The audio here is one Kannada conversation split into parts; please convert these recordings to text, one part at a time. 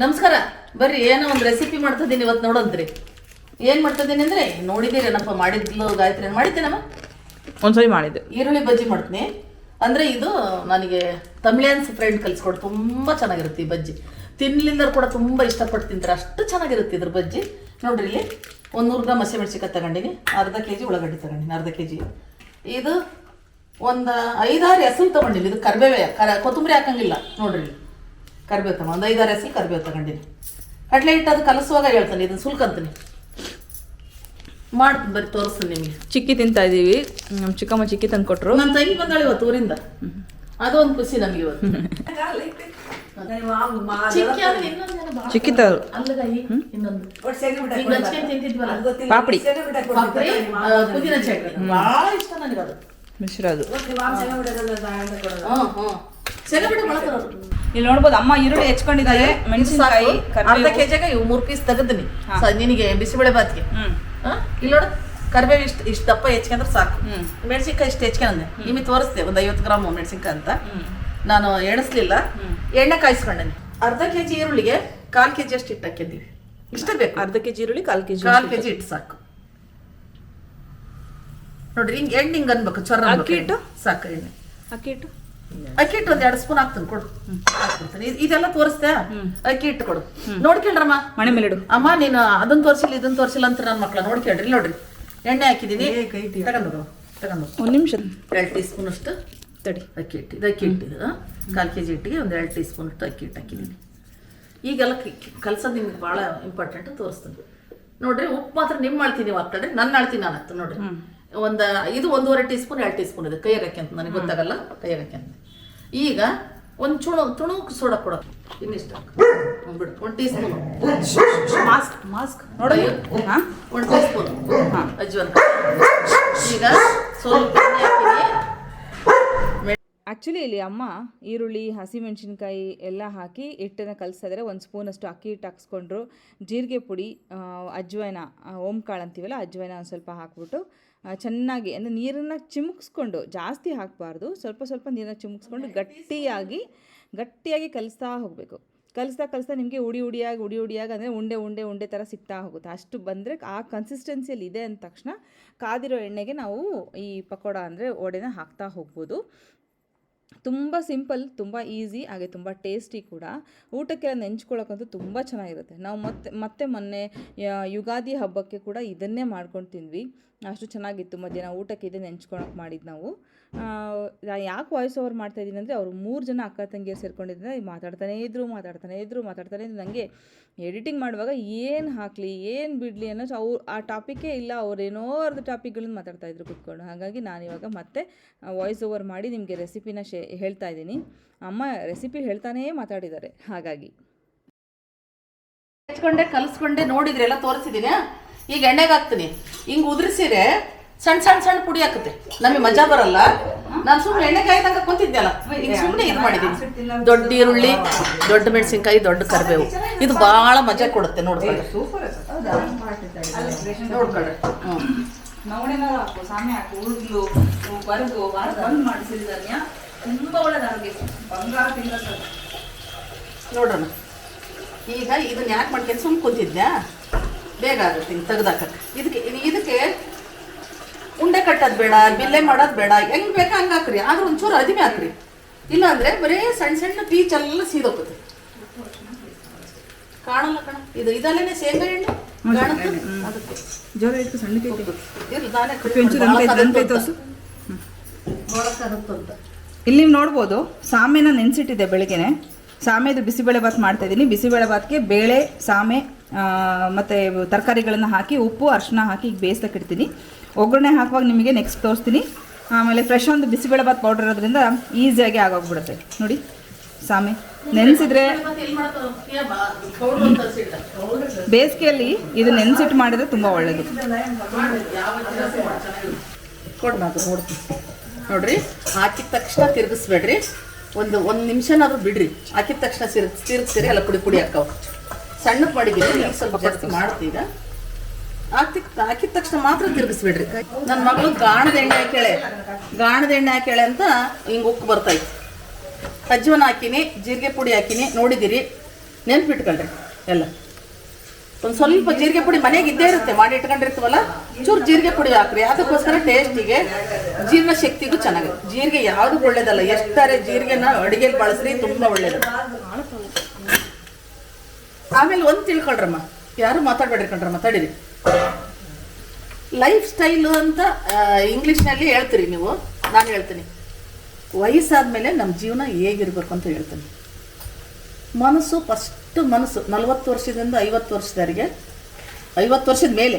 ನಮಸ್ಕಾರ. ಬರ್ರಿ ಏನೋ ಒಂದು ರೆಸಿಪಿ ಮಾಡ್ತಿದ್ದೀನಿ ಇವತ್ತು ನೋಡಂತ್ರಿ. ಏನು ಮಾಡ್ತಿದ್ದೀನಿ ಅಂದರೆ ನೋಡಿದ್ದೀರೇನಪ್ಪ ಮಾಡಿದ್ಲು ಗಾಯತ್ರಿ ಮಾಡಿದ್ದೇನಮ್ಮ? ಒಂದ್ಸರಿ ಮಾಡಿದ್ದೆ. ಈರುಳ್ಳಿ ಬಜ್ಜಿ ಮಾಡ್ತೀನಿ. ಅಂದರೆ ಇದು ನನಗೆ ತಮಿಳಿಯನ್ಸ್ ಫ್ರೆಂಡ್ ಕಲಿಸ್ಕೊಡು ತುಂಬ ಚೆನ್ನಾಗಿರುತ್ತೆ ಈ ಬಜ್ಜಿ. ತಿನ್ನಲಿಲ್ಲ ಕೂಡ ತುಂಬ ಇಷ್ಟಪಟ್ಟು ತಿಂತಾರೆ. ಅಷ್ಟು ಚೆನ್ನಾಗಿರುತ್ತೆ ಇದ್ರ ಬಜ್ಜಿ. ನೋಡ್ರಿ ಇಲ್ಲಿ ಒಂದು ನೂರು ಗ್ರಾಮ್ ಹಸಿಮೆಣ್ಸಿಕಾಯಿ ತಗೊಂಡಿನಿ ಅರ್ಧ ಕೆ ಜಿ ಉಳ್ಳಾಗಡ್ಡಿ ತಗೊಂಡಿನಿ ಅರ್ಧ ಕೆ ಜಿ ಇದು ಒಂದು ಐದಾರು ಹೆಸರು ತೊಗೊಂಡಿನಿ ಇದು ಕರ್ಬೇವೆ ಕರ ಕೊತ್ತಂಬರಿ ಹಾಕಂಗಿಲ್ಲ. ನೋಡ್ರಿ ಇಲ್ಲಿ. ಕರಿಬೇವು ತಗೊಂಡು ಒಂದು ಐದಾರು ಹೆಸರು ಕರಿಬೇವು ತಗೊಂಡಿನಿ. ಕಡಲೆ ಹಿಟ್ಟು ಅದು ಕಲಸುವಾಗ ಹೇಳ್ತಾನೆ ಇದನ್ನು ಸುಲ್ಕಂತೀನಿ. ಮಾಡ್ತೀನಿ ಬರೀ ತೋರಿಸ್ತೀನಿ ನಿಮಗೆ. ಚಿಕ್ಕಿ ತಿಂತಾ ಇದ್ದೀವಿ ನಮ್ಮ ಚಿಕ್ಕಮ್ಮ ಚಿಕ್ಕಿ ತಂದು ಕೊಟ್ಟರು ನನ್ನ ತಂಗಿ ಬಂದಾಳೆ ಇವತ್ತು ಊರಿಂದ. ಅದೊಂದು ಖುಷಿ ನಮಗೆ ಇವತ್ತು. ಚಿಕ್ಕಿ ತರು ಪಾಪಡಿ. ಪಾಪ್ರಿ, ಆ, ಪುದೀನ ಚಟ್ನಿ. ಭಾಳ ಇಷ್ಟ ನನಗೆ ಅದು. ಮಿಶ್ರ ಅದು ಸೆಗಬಿಟ್ಟು ಬಳಸ್ತಾರವ್ರು. ಇಲ್ಲಿ ನೋಡ್ಬೋದು ಅಮ್ಮ ಈರುಳ್ಳಿ ಹೆಚ್ಕೊಂಡಿದ್ದಾರೆ ಮೆಣಸಿನಕಾಯಿ ಅರ್ಧ ಕೆಜಿಗೆ ಇವು ಮೂರು ಪೀಸ್ ತೆಗೆದ್ನಿ. ನಿನಗೆ ಬಿಸಿಬೇಳೆ ಬಾತ್ಗೆ? ಇಲ್ಲಿ ನೋಡು ಕರಿಬೇವು ಇಷ್ಟು ಇಷ್ಟು ದಪ್ಪ ಹೆಚ್ಕೊಂಡ್ರೆ ಸಾಕು. ಮೆಣಸಿನಕಾಯಿ ಇಷ್ಟು ಹೆಚ್ಕೊಂಡೆ ನಿಮಗೆ ತೋರಿಸ್ದೆ ಒಂದು ಐವತ್ತು ಗ್ರಾಮ್ ಮೆಣಸಿನಕಾಯಿ ಅಂತ. ನಾನು ಎಣಿಸ್ಲಿಲ್ಲ. ಎಣ್ಣೆ ಕಾಯಿಸ್ಕೊಂಡೆ ಅರ್ಧ ಕೆ ಜಿ ಈರುಳ್ಳಿಗೆ ಕಾಲು ಕೆ ಜಿ ಅಷ್ಟು ಹಿಟ್ಟು ಹಾಕಿದ್ದೀವಿ ಇಷ್ಟೇ ಬೇಕು. ಅರ್ಧ ಕೆಜಿ ಈರುಳ್ಳಿ ಕಾಲ್ ಕೆಜಿ ಕಾಲು ಕೆ ಜಿ ಹಿಟ್ಟು ಸಾಕು. ನೋಡ್ರಿ ಹಿಂಗೆ ಎಣ್ಣೆ ಹಿಂಗೆ ಅನ್ಬೇಕು ಚೊರ ಅಕ್ಕಿ ಹಿಟ್ಟು? ಸಾಕು ಎಣ್ಣೆ. ಅಕ್ಕಿ ಹಿಟ್ಟು? ಅಕ್ಕಿ ಹಿಟ್ಟು ಒಂದ್ ಎರಡು ಸ್ಪೂನ್ ಹಾಕ್ತೀನಿ ಕೊಡು. ಹಾಕ್ಬಿಡ್ತೀನಿ. ಇದೆಲ್ಲ ತೋರಿಸ್ತಾ ಅಕ್ಕಿ ಹಿಟ್ಟು ಕೊಡು. ನೋಡ್ಕೇಳ್ರಮ್ಮ ಮಣೆ ಇಡು. ಅಮ್ಮ ನೀನು ಅದನ್ನ ತೋರಿಸಿಲ್ಲ ಇದನ್ನ ತೋರಿಸಿಲ್ಲ ಅಂತ ನನ್ನ ಮಕ್ಳ. ನೋಡ್ಕೇಳ್ರಿ ನೋಡ್ರಿ. ಎಣ್ಣೆ ಹಾಕಿದೀನಿ. ತಗೊಂಡು ತಗೊಂಡು ಒಂದು ನಿಮಿಷ ಎರಡು ಟೀ ಸ್ಪೂನ್ ಅಷ್ಟು ತಡಿ. ಅಕ್ಕಿ ಹಿಟ್ಟು ಇದು ಅಕ್ಕಿ ಹಿಟ್ಟು ಇದು ಕಾಲು ಕೆ ಜಿ ಹಿಟ್ಟಿಗೆ ಒಂದು ಎರಡು ಟೀ ಸ್ಪೂನ್ ಅಷ್ಟು ಅಕ್ಕಿ ಹಿಟ್ಟು ಹಾಕಿದೀನಿ. ಈಗೆಲ್ಲ ಕಲ್ಸೋದು ನಿಮ್ಗೆ ಭಾಳ ಇಂಪಾರ್ಟೆಂಟ್ ತೋರಿಸ್ತೀನಿ. ನೋಡ್ರಿ ಉಪ್ಪು ಮಾತ್ರ ನಿಮ್ಮ ಮಾಡ್ತೀನಿ ನೀವು ಹಾಕ್ತಾರೆ ನನ್ನ ಅಳ್ತೀನಿ ನಾನು ಹಾಕ್ತೀನಿ ನೋಡ್ರಿ ಒಂದು ಇದು ಒಂದೂವರೆ ಟೀ ಸ್ಪೂನ್ ಎರಡು ಟೀ ಸ್ಪೂನ್ ಇದೆ ಕೈಯಾಗಕ್ಕೆ ಅಂತ ನನಗೆ ಗೊತ್ತಾಗಲ್ಲ ಕೈಯಾಗಕ್ಕೆ ಅಂತ. ಈಗ ಒಂದು ಚುಣು ತುಣುಕ್ ಸೋಡಾ ಕೊಡ. ಇನ್ನಿಷ್ಟು ಬಿಡು. ಒಂದು ಟೀ ಸ್ಪೂನ್ ಮಾಸ್ಕ್ ಮಾಸ್ಕ್. ನೋಡಿ ಹಾ? ಒಂದು ಟೀ ಸ್ಪೂನ್ ಅಜ್ವನ್ ಈಗ ಸ್ವಲ್ಪ ಆ್ಯಕ್ಚುಲಿ ಇಲ್ಲಿ ಅಮ್ಮ ಈರುಳ್ಳಿ ಹಸಿಮೆಣಸಿನ್ಕಾಯಿ ಎಲ್ಲ ಹಾಕಿ ಹಿಟ್ಟನ್ನು ಕಲಿಸಿದ್ರೆ ಒಂದು ಒಂದು ಸ್ಪೂನಷ್ಟು ಅಕ್ಕಿ ಹಿಟ್ಟು ಹಾಕ್ಸ್ಕೊಂಡ್ರು. ಜೀರಿಗೆ ಪುಡಿ ಅಜ್ವೈನ ಓಂಕಾಳು ಅಂತೀವಲ್ಲ ಅಜ್ವೈನ ಒಂದು ಸ್ವಲ್ಪ ಹಾಕ್ಬಿಟ್ಟು ಚೆನ್ನಾಗಿ ಅಂದರೆ ನೀರನ್ನು ಚಿಮುಕ್ಸ್ಕೊಂಡು ಜಾಸ್ತಿ ಹಾಕಬಾರ್ದು. ಸ್ವಲ್ಪ ಸ್ವಲ್ಪ ನೀರನ್ನ ಚಿಮುಕ್ಸ್ಕೊಂಡು ಗಟ್ಟಿಯಾಗಿ ಗಟ್ಟಿಯಾಗಿ ಕಲಿಸ್ತಾ ಹೋಗಬೇಕು. ಕಲಿಸ್ತಾ ಕಲಿಸ್ತಾ ನಿಮಗೆ ಉಡಿ ಉಡಿಯಾಗಿ ಉಡಿ ಉಡಿಯಾಗಿ ಅಂದರೆ ಉಂಡೆ ಉಂಡೆ ಉಂಡೆ ಥರ ಸಿಗ್ತಾ ಹೋಗುತ್ತೆ. ಅಷ್ಟು ಬಂದರೆ ಆ ಕನ್ಸಿಸ್ಟೆನ್ಸಿಯಲ್ಲಿ ಇದೆ ಅಂದ ತಕ್ಷಣ ಕಾದಿರೋ ಎಣ್ಣೆಗೆ ನಾವು ಈ ಪಕೋಡ ಅಂದರೆ ಒಡೆನ ಹಾಕ್ತಾ ಹೋಗ್ಬೋದು. ತುಂಬ ಸಿಂಪಲ್ ತುಂಬ ಈಸಿ ಹಾಗೆ ತುಂಬ ಟೇಸ್ಟಿ ಕೂಡ. ಊಟಕ್ಕೆಲ್ಲ ನೆಂಚ್ಕೊಳ್ಳೋಕ್ಕಂತೂ ತುಂಬ ಚೆನ್ನಾಗಿರುತ್ತೆ. ನಾವು ಮತ್ತೆ ಮತ್ತೆ ಮೊನ್ನೆ ಯುಗಾದಿ ಹಬ್ಬಕ್ಕೆ ಕೂಡ ಇದನ್ನೇ ಮಾಡ್ಕೊಂಡು ತಿಂದ್ವಿ. ಅಷ್ಟು ಚೆನ್ನಾಗಿತ್ತು ಮಧ್ಯಾಹ್ನ ಊಟಕ್ಕೆ ಇದೆ ನೆಂಚ್ಕೊಳಕ್ಕೆ ಮಾಡಿದ್ದು ನಾವು ಯಾಕೆ ವಾಯ್ಸ್ ಓವರ್ ಮಾಡ್ತಾ ಇದ್ದೀನಿ ಅಂದರೆ ಅವರು ಮೂರು ಜನ ಅಕ್ಕ ತಂಗಿಯರು ಸೇರ್ಕೊಂಡಿದ್ರೆ ಮಾತಾಡ್ತಾನೇ ಇದ್ರು ಮಾತಾಡ್ತಾನೇ ಇದ್ರು, ಮಾತಾಡ್ತಾನೆ ಇದ್ರು. ನನಗೆ ಎಡಿಟಿಂಗ್ ಮಾಡುವಾಗ ಏನು ಹಾಕಲಿ, ಏನು ಬಿಡಲಿ ಅನ್ನೋ ಅವ್ರು ಆ ಟಾಪಿಕ್ಕೇ ಇಲ್ಲ ಅವ್ರೇನೋ ಅರ್ಧ ಟಾಪಿಕ್ಗಳನ್ನ ಮಾತಾಡ್ತಾ ಇದ್ರು ಕೂತ್ಕೊಂಡು. ಹಾಗಾಗಿ ನಾನಿವಾಗ ಮತ್ತೆ ವಾಯ್ಸ್ ಓವರ್ ಮಾಡಿ ನಿಮಗೆ ರೆಸಿಪಿನ ಶೇ ಹೇಳ್ತಾ ಇದ್ದೀನಿ. ಅಮ್ಮ ರೆಸಿಪಿ ಹೇಳ್ತಾನೇ ಮಾತಾಡಿದ್ದಾರೆ, ಹಾಗಾಗಿ. ಹೆಚ್ಕೊಂಡೆ ಕಲಿಸ್ಕೊಂಡೆ ನೋಡಿದ್ರೆ ಎಲ್ಲ ತೋರಿಸಿದ್ದೀನಿ ಈಗ ಎಣ್ಣೆಗೆ ಹಾಕ್ತೀನಿ. ಹಿಂಗೆ ಉದುರಿಸಿರೆ ಸಣ್ಣ ಸಣ್ಣ ಸಣ್ಣ ಪುಡಿ ಹಾಕುತ್ತೆ ನಮಗೆ ಮಜಾ ಬರಲ್ಲ. ನಾನು ಸುಮ್ಮನೆ ಎಣ್ಣೆ ಕಾಯ್ದಂಗ ಕುಂತಿದ್ದೆಲ್ಲ ಈಗ ಸುಮ್ಮನೆ ಇದು ಮಾಡಿದ್ದೀನಿ ದೊಡ್ಡ ಈರುಳ್ಳಿ ದೊಡ್ಡ ಮೆಣಸಿನ್ಕಾಯಿ ದೊಡ್ಡ ಕರಿಬೇವು. ಇದು ಬಹಳ ಮಜಾ ಕೊಡುತ್ತೆ ನೋಡ್ಕೊಳ್ಳಿ. ನೋಡ್ಕೊಳ್ಳಿ. ಹ್ಞೂ ಹಾಕು ಸಾಮೆ ಹಾಕು ಉರುಗ್ಲು ಬರಗು ಬಂದ್ ಮಾಡಿಸಿದ್ರೆ ತುಂಬ ಒಳ್ಳೆದ ಬಂಗಾರ ನೋಡೋಣ. ಈಗ ಇದನ್ನ ಯಾಕೆ ಮಾಡ್ಕೊಂಡು ಸುಮ್ಮನೆ ಕುಂತಿದ್ಯಾ? ಬೇಗ ಆಗುತ್ತೆ ಹಿಂಗೆ ತೆಗ್ದಾಕ ಇದಕ್ಕೆ ಇದು- ಇದಕ್ಕೆ ಉಂಡೆ ಕಟ್ಟೋದು ಬೇಡ ಬಿಲ್ಲೆ ಮಾಡೋದು ಬೇಡ ಹೆಂಗೆ ಬೇಕಾ ಹಂಗೆ ಹಾಕ್ರಿ. ಆದ್ರೂ ಒಂಚೂರು ಅದಿಮೆ ಹಾಕ್ರಿ. ಇಲ್ಲಾಂದ್ರೆ ಬರೀ ಸಣ್ಣ ಸಣ್ಣ ಪೀಚ್ ಎಲ್ಲ ಸೀದೋಗುತ್ತೆ ಕಾಣಲ್ಲ ಕಣ. ಇದು ಇದಲ್ಲೇ ಶೇಂಗಾ ಎಣ್ಣೆ? ಅದಕ್ಕೆ. ಇರ್ಲಿ, ನಾನೇ. ಇಲ್ಲಿ ನೀವು ನೋಡ್ಬೋದು ಸಾಮೆನ ನೆನ್ಸಿಟ್ಟಿದೆ ಬೆಳಗ್ಗೆನೆ. ಸಾಮೆದು ಬಿಸಿಬೇಳೆ ಭಾತ್ ಮಾಡ್ತಾ ಇದ್ದೀನಿ. ಬಿಸಿಬೇಳೆ ಭಾತ್ಗೆ ಬೇಳೆ ಸಾಮೆ ಮತ್ತೆ ತರಕಾರಿಗಳನ್ನು ಹಾಕಿ, ಉಪ್ಪು ಅರಿಶಿನ ಹಾಕಿ ಈಗ ಇಡ್ತೀನಿ ಒಗ್ಗರಣೆ ಹಾಕುವಾಗ ನಿಮಗೆ ನೆಕ್ಸ್ಟ್ ತೋರಿಸ್ತೀನಿ. ಆಮೇಲೆ ಫ್ರೆಶ್ ಒಂದು ಬಿಸಿಬೇಳೆ ಬಾತ್ ಪೌಡರ್ ಇರೋದ್ರಿಂದ ಈಸಿಯಾಗಿ ಆಗೋಗ್ಬಿಡುತ್ತೆ. ನೋಡಿ ಸಾಮೆ ನೆನೆಸಿದ್ರೆ. ಬೇಸಿಗೆಯಲ್ಲಿ ಇದು ನೆನೆಸಿಟ್ಟು ಮಾಡಿದ್ರೆ ತುಂಬ ಒಳ್ಳೆಯದು ನೋಡ್ರಿ, ಹಾಕಿದ ತಕ್ಷಣ ತಿರುಗಿಸ್ಬೇಡ್ರಿ. ಒಂದು ಒಂದು ನಿಮಿಷನಾದ್ರೂ ಬಿಡ್ರಿ. ಹಾಕಿದ ತಕ್ಷಣ ತಿರುಗಿಸ್ತೀರಿ ಅಲ್ಲ ಪುಡಿ ಪುಡಿ ಹಾಕವು ಸಣ್ಣಕ್ಕೆ ಮಾಡಿದ್ದೀನಿ ಈಗ ಸ್ವಲ್ಪ ಜಾಸ್ತಿ ಮಾಡ್ತೀರಾ? ಹಾಕಿದ ಹಾಕಿದ ತಕ್ಷಣ ಮಾತ್ರ ತಿರುಗಿಸ್ಬಿಡ್ರಿ. ನನ್ನ ಮಗಳು ಗಾಣದ ಎಣ್ಣೆ ಹಾಕ್ಯಾಳೆ. ಗಾಣದ ಎಣ್ಣೆ ಹಾಕ್ಯಾಳೆ ಅಂತ ಹಿಂಗೆ ಉಕ್ಕು ಬರ್ತೈತೆ ಅಜ್ವನ ಹಾಕಿನಿ, ಜೀರಿಗೆ ಪುಡಿ ಹಾಕಿನಿ, ನೋಡಿದಿರಿ. ನೆನ್ಪಿಟ್ಕೊಳ್ರಿ, ಎಲ್ಲ. ಒಂದು ಸ್ವಲ್ಪ ಜೀರಿಗೆ ಪುಡಿ ಮನೆಗೆ ಇದ್ದೇ ಇರುತ್ತೆ, ಮಾಡಿ ಇಟ್ಕೊಂಡಿರ್ತೀವಲ್ಲ? ಚೂರು ಜೀರಿಗೆ ಪುಡಿ ಹಾಕ್ರಿ, ಅದಕ್ಕೋಸ್ಕರ ಟೇಸ್ಟಿಗೆ, ಜೀರ್ಣ ಶಕ್ತಿಗೂ ಚೆನ್ನಾಗಿದೆ ಜೀರಿಗೆ ಯಾವುದು ಒಳ್ಳೇದಲ್ಲ, ಎಷ್ಟಾರೆ ಜೀರಿಗೆನ ಅಡಿಗೆಲಿ ಬಳಸ್ರಿ, ತುಂಬಾ ಒಳ್ಳೇದು. ಆಮೇಲೆ ಒಂದು ತಿಳ್ಕೊಳ್ರಮ್ಮ. ಯಾರು ಮಾತಾಡ್ಬೇಡ್ರಿ ಕಣ್ರಮ್ಮ ತಡೀರಿ ಲೈಫ್ ಸ್ಟೈಲು ಅಂತ ಇಂಗ್ಲೀಷ್ನಲ್ಲಿ ಹೇಳ್ತೀರಿ ನೀವು. ನಾನು ಹೇಳ್ತೀನಿ. ವಯಸ್ಸಾದ್ಮೇಲೆ ನಮ್ಮ ಜೀವನ ಹೇಗಿರ್ಬೇಕು ಅಂತ ಹೇಳ್ತೀನಿ. ಮನಸ್ಸು ಫಸ್ಟ್ ಮನಸ್ಸು. ನಲವತ್ತು ವರ್ಷದಿಂದ ಐವತ್ತು ವರ್ಷದವರಿಗೆ, ಐವತ್ತು ವರ್ಷದ ಮೇಲೆ,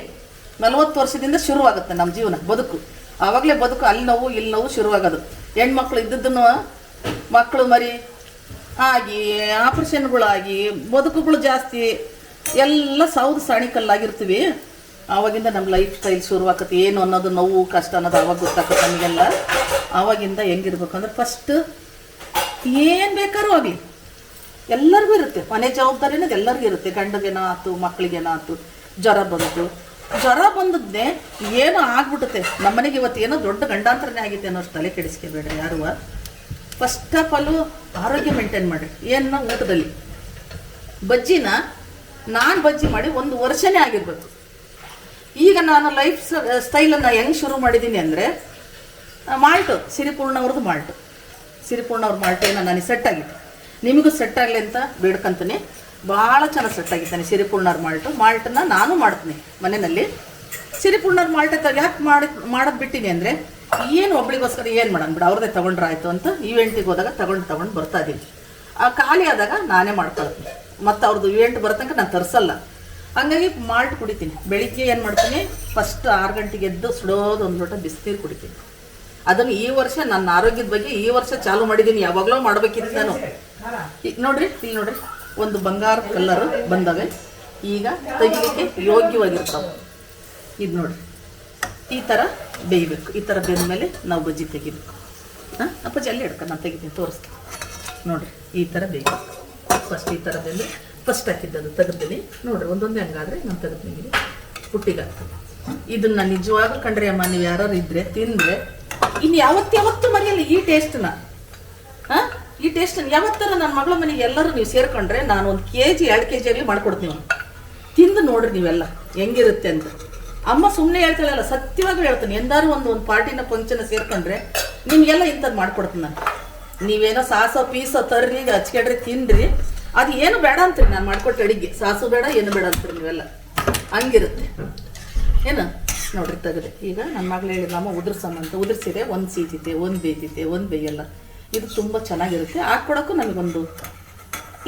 ನಲವತ್ತು ವರ್ಷದಿಂದ ಶುರುವಾಗುತ್ತೆ ನಮ್ಮ ಜೀವನ, ಬದುಕು. ಆವಾಗಲೇ ಬದುಕು, ಅಲ್ಲಿ ನೋವು, ಇಲ್ಲಿ ನೋವು ಶುರುವಾಗೋದು. ಹೆಣ್ಮಕ್ಳು ಇದ್ದದ್ದನ್ನು ಮಕ್ಕಳು ಮರಿ ಆಗಿ ಆಪರೇಷನ್ಗಳಾಗಿ ಬದುಕುಗಳು ಜಾಸ್ತಿ, ಎಲ್ಲ ಸೌದು ಸಾಣಿಕಲ್ಲಾಗಿರ್ತೀವಿ. ಆವಾಗಿಂದ ನಮ್ಮ ಲೈಫ್ ಸ್ಟೈಲ್ ಶುರುವಾಗತ್ತೆ. ಏನು ಅನ್ನೋದು ನೋವು, ಕಷ್ಟ ಅನ್ನೋದು ಆವಾಗ ಗೊತ್ತಾಗುತ್ತೆ ನಮಗೆಲ್ಲ. ಆವಾಗಿಂದ ಹೆಂಗಿರ್ಬೇಕು ಅಂದ್ರೆ ಫಸ್ಟ್ ಏನು ಬೇಕಾದ್ರೂ ಆಗಲಿ. ಎಲ್ಲರಿಗೂ ಇರುತ್ತೆ. ಮನೆ ಜವಾಬ್ದಾರಿ ಎಲ್ಲರಿಗೂ ಇರುತ್ತೆ. ಗಂಡಗೇನ ಆಯ್ತು ಮಕ್ಕಳಿಗೇನೋ ಆಯ್ತು ಜ್ವರ ಬಂತು. ಜ್ವರ ಬಂದದ್ದೇ ಏನೋ ಆಗ್ಬಿಡುತ್ತೆ ನಮ್ಮನೆಗೆ ಇವತ್ತು ಏನೋ ದೊಡ್ಡ ಗಂಡಾಂತರನೇ ಆಗಿತ್ತೆ ಅನ್ನೋಷ್ಟು ತಲೆ ಕೆಡಿಸ್ಕೋಬೇಡ್ರಿ ಯಾರುವ ಫಸ್ಟ್ ಆಫ್ ಆಲು ಆರೋಗ್ಯ ಮೇಂಟೈನ್ ಮಾಡಿರಿ. ಏನು ಊಟದಲ್ಲಿ ಬಜ್ಜಿನ ನಾನು ಬಜ್ಜಿ ಮಾಡಿ ಒಂದು ವರ್ಷನೇ ಆಗಿರ್ಬೇಕು. ಈಗ ನಾನು ಲೈಫ್ ಸ್ಟೈಲನ್ನು ಹೆಂಗೆ ಶುರು ಮಾಡಿದ್ದೀನಿ ಅಂದರೆ ಮಾಲ್ಟು ಸಿರಿಪೂರ್ಣ ಅವ್ರದ್ದು ಮಾಲ್ಟು. ಸಿರಿಪೂರ್ಣ ಅವ್ರ ಮಾಲ್ಟ್ ಏನೋ ನನಗೆ ಸೆಟ್ ಆಗಿತ್ತು ನಿಮಗೂ ಸೆಟ್ ಆಗಲಿ ಅಂತ ಬೇಡ್ಕೊಂತೀನಿ. ಭಾಳ ಚೆನ್ನಾಗಿ ಸೆಟ್ ಆಗಿದ್ದಾನೆ ಸಿರಿಪೂರ್ಣ ಅವ್ರ ಮಾಲ್ಟು. ಮಾಲ್ಟನ್ನ ನಾನು ಮಾಡ್ತೀನಿ ಮನೆಯಲ್ಲಿ. ಸಿರಿಪೂರ್ಣ ಅವ್ರ ಮಾಲ್ಟ್ ಯಾಕೆ ಮಾಡಿ, ಮಾಡೋದು ಬಿಟ್ಟಿನಿ ಅಂದರೆ ಏನು ಒಬ್ಳಿಗೋಸ್ಕರ ಏನು ಮಾಡೋಣ ಬಿಡು ಅವ್ರದ್ದೇ ತೊಗೊಂಡ್ರೆ ಆಯಿತು ಅಂತ ಈವೆಂಟಿಗೆ ಹೋದಾಗ ತಗೊಂಡು ತಗೊಂಡು ಬರ್ತಾ ಇದ್ದೀನಿ ಆ ಖಾಲಿ ಆದಾಗ ನಾನೇ ಮಾಡ್ಕೊಳ್ತೀನಿ. ಮತ್ತು ಅವ್ರದ್ದು ಇವೆಂಟ್ ಬರತನಕ ನಾನು ತರಿಸಲ್ಲ. ಹಂಗಾಗಿ ಮಾಲ್ಟ್ ಕುಡಿತೀನಿ. ಬೆಳಿಗ್ಗೆ ಏನು ಮಾಡ್ತೀನಿ ಫಸ್ಟ್ ಆರು ಗಂಟೆಗೆ ಎದ್ದು ಸುಡೋದು ಒಂದು ಲೋಟ ಬಿಸಿನೀರು ಕುಡಿತೀನಿ. ಅದನ್ನು ಈ ವರ್ಷ ನನ್ನ ಆರೋಗ್ಯದ ಬಗ್ಗೆ ಈ ವರ್ಷ ಚಾಲು ಮಾಡಿದ್ದೀನಿ ಯಾವಾಗಲೂ ಮಾಡಬೇಕಿತ್ತು ನಾನು. ಈಗ ನೋಡ್ರಿ, ಇಲ್ಲಿ ನೋಡ್ರಿ, ಒಂದು ಬಂಗಾರ ಕಲ್ಲರು ಬಂದವೆ. ಈಗ ತೆಗಿಲಿಕ್ಕೆ ಯೋಗ್ಯವಾಗಿರ್ತಾವೆ. ಇದು ನೋಡ್ರಿ, ಈ ಥರ ಬೇಯಬೇಕು. ಈ ಥರ ಬೆಂದ ಮೇಲೆ ನಾವು ಬಜ್ಜಿ ತೆಗಿಬೇಕು. ಹಾಂ? ಅಪ್ಪಾಜಿ ಅಲ್ಲೇ ಹಿಡ್ಕೊ ನಾನು ತೆಗಿತೀನಿ, ತೋರಿಸ್ತೀನಿ. ನೋಡಿರಿ, ಈ ಥರ ಬೇಯಬೇಕು ಫಸ್ಟ್ ಈ ಥರ ಬೆಂದು ಫಸ್ಟ್ ಹಾಕಿದ್ದದು ತೆಗೆದಿನಿ ನೋಡಿರಿ, ಒಂದೊಂದೇ ಹಂಗಾದ್ರೆ ನಾನು ತೆಗೆದಿನಿ ಪುಟ್ಟಿಗೆ ಹಾಕ್ತೀನಿ ಇದನ್ನ ನಿಜವಾಗ್ಲೂ ಕಂಡ್ರೆ ಅಮ್ಮ, ನೀವು ಯಾರು ಇದ್ರೆ, ತಿಂದ್ರೆ, ಇನ್ನು ಯಾವತ್ತು ಯಾವತ್ತೂ ಮರೆಯಲ್ಲ ಈ ಟೇಸ್ಟ್ನ ಹಾಂ? ಈ ಟೇಸ್ಟನ್ನು ಯಾವತ್ತರ ನನ್ನ ಮಗಳ ಮನೆಗೆ ಎಲ್ಲರೂ ನೀವು ಸೇರ್ಕೊಂಡ್ರೆ ನಾನು ಒಂದು ಕೆ ಜಿ ಎರಡು ಕೆ ಜಿಯಲ್ಲಿ ಮಾಡ್ಕೊಡ್ತೀನಿ ತಿಂದು ನೋಡ್ರಿ ನೀವೆಲ್ಲ, ಹೆಂಗಿರುತ್ತೆ ಅಂತ. ಅಮ್ಮ ಸುಮ್ಮನೆ ಹೇಳ್ತಾಳಲ್ಲ ಸತ್ಯವಾಗಿ ಹೇಳ್ತೀನಿ ಎಂದಾರು ಒಂದು ಒಂದು ಪಾರ್ಟಿನ ಫಂಕ್ಷನ್ ಸೇರ್ಕೊಂಡ್ರೆ ನಿಮಗೆಲ್ಲ ಇಂಥದ್ದು ಮಾಡ್ಕೊಡ್ತೀನಿ ನಾನು. ನೀವೇನೋ ಸಾಸೋ, ಪೀಸೋ ತರ್ರಿ ಹಚ್ಕೊಡ್ರಿ ತಿನ್ರಿ, ಅದು ಏನು ಬೇಡ ಅಂತೀರಿ, ನಾನು ಮಾಡ್ಕೊಟ್ಟೆ ಅಡಿಗೆ. ಸಾಸು ಬೇಡ, ಏನು ಬೇಡ ಅಂತೀರಿ ನೀವೆಲ್ಲ. ಹಂಗಿರುತ್ತೆ. ಏನು? ನೋಡ್ರಿ ತೆಗೆದೆ ಈಗ ನನ್ನ ಮಗಳು ಹೇಳಿದ ಅಮ್ಮ ಉದುರ್ಸಮ್ಮ ಅಂತ ಉದುರ್ಸಿದೆ, ಒಂದು ಸೀತಿತೆ ಒಂದು ಬೇಯ್ತಿತೆ ಒಂದು ಬೇಯಲ್ಲ. ಇದು ತುಂಬ ಚೆನ್ನಾಗಿರುತ್ತೆ. ಹಾಕ್ಕೊಡೋಕ್ಕೂ ನಮಗೊಂದು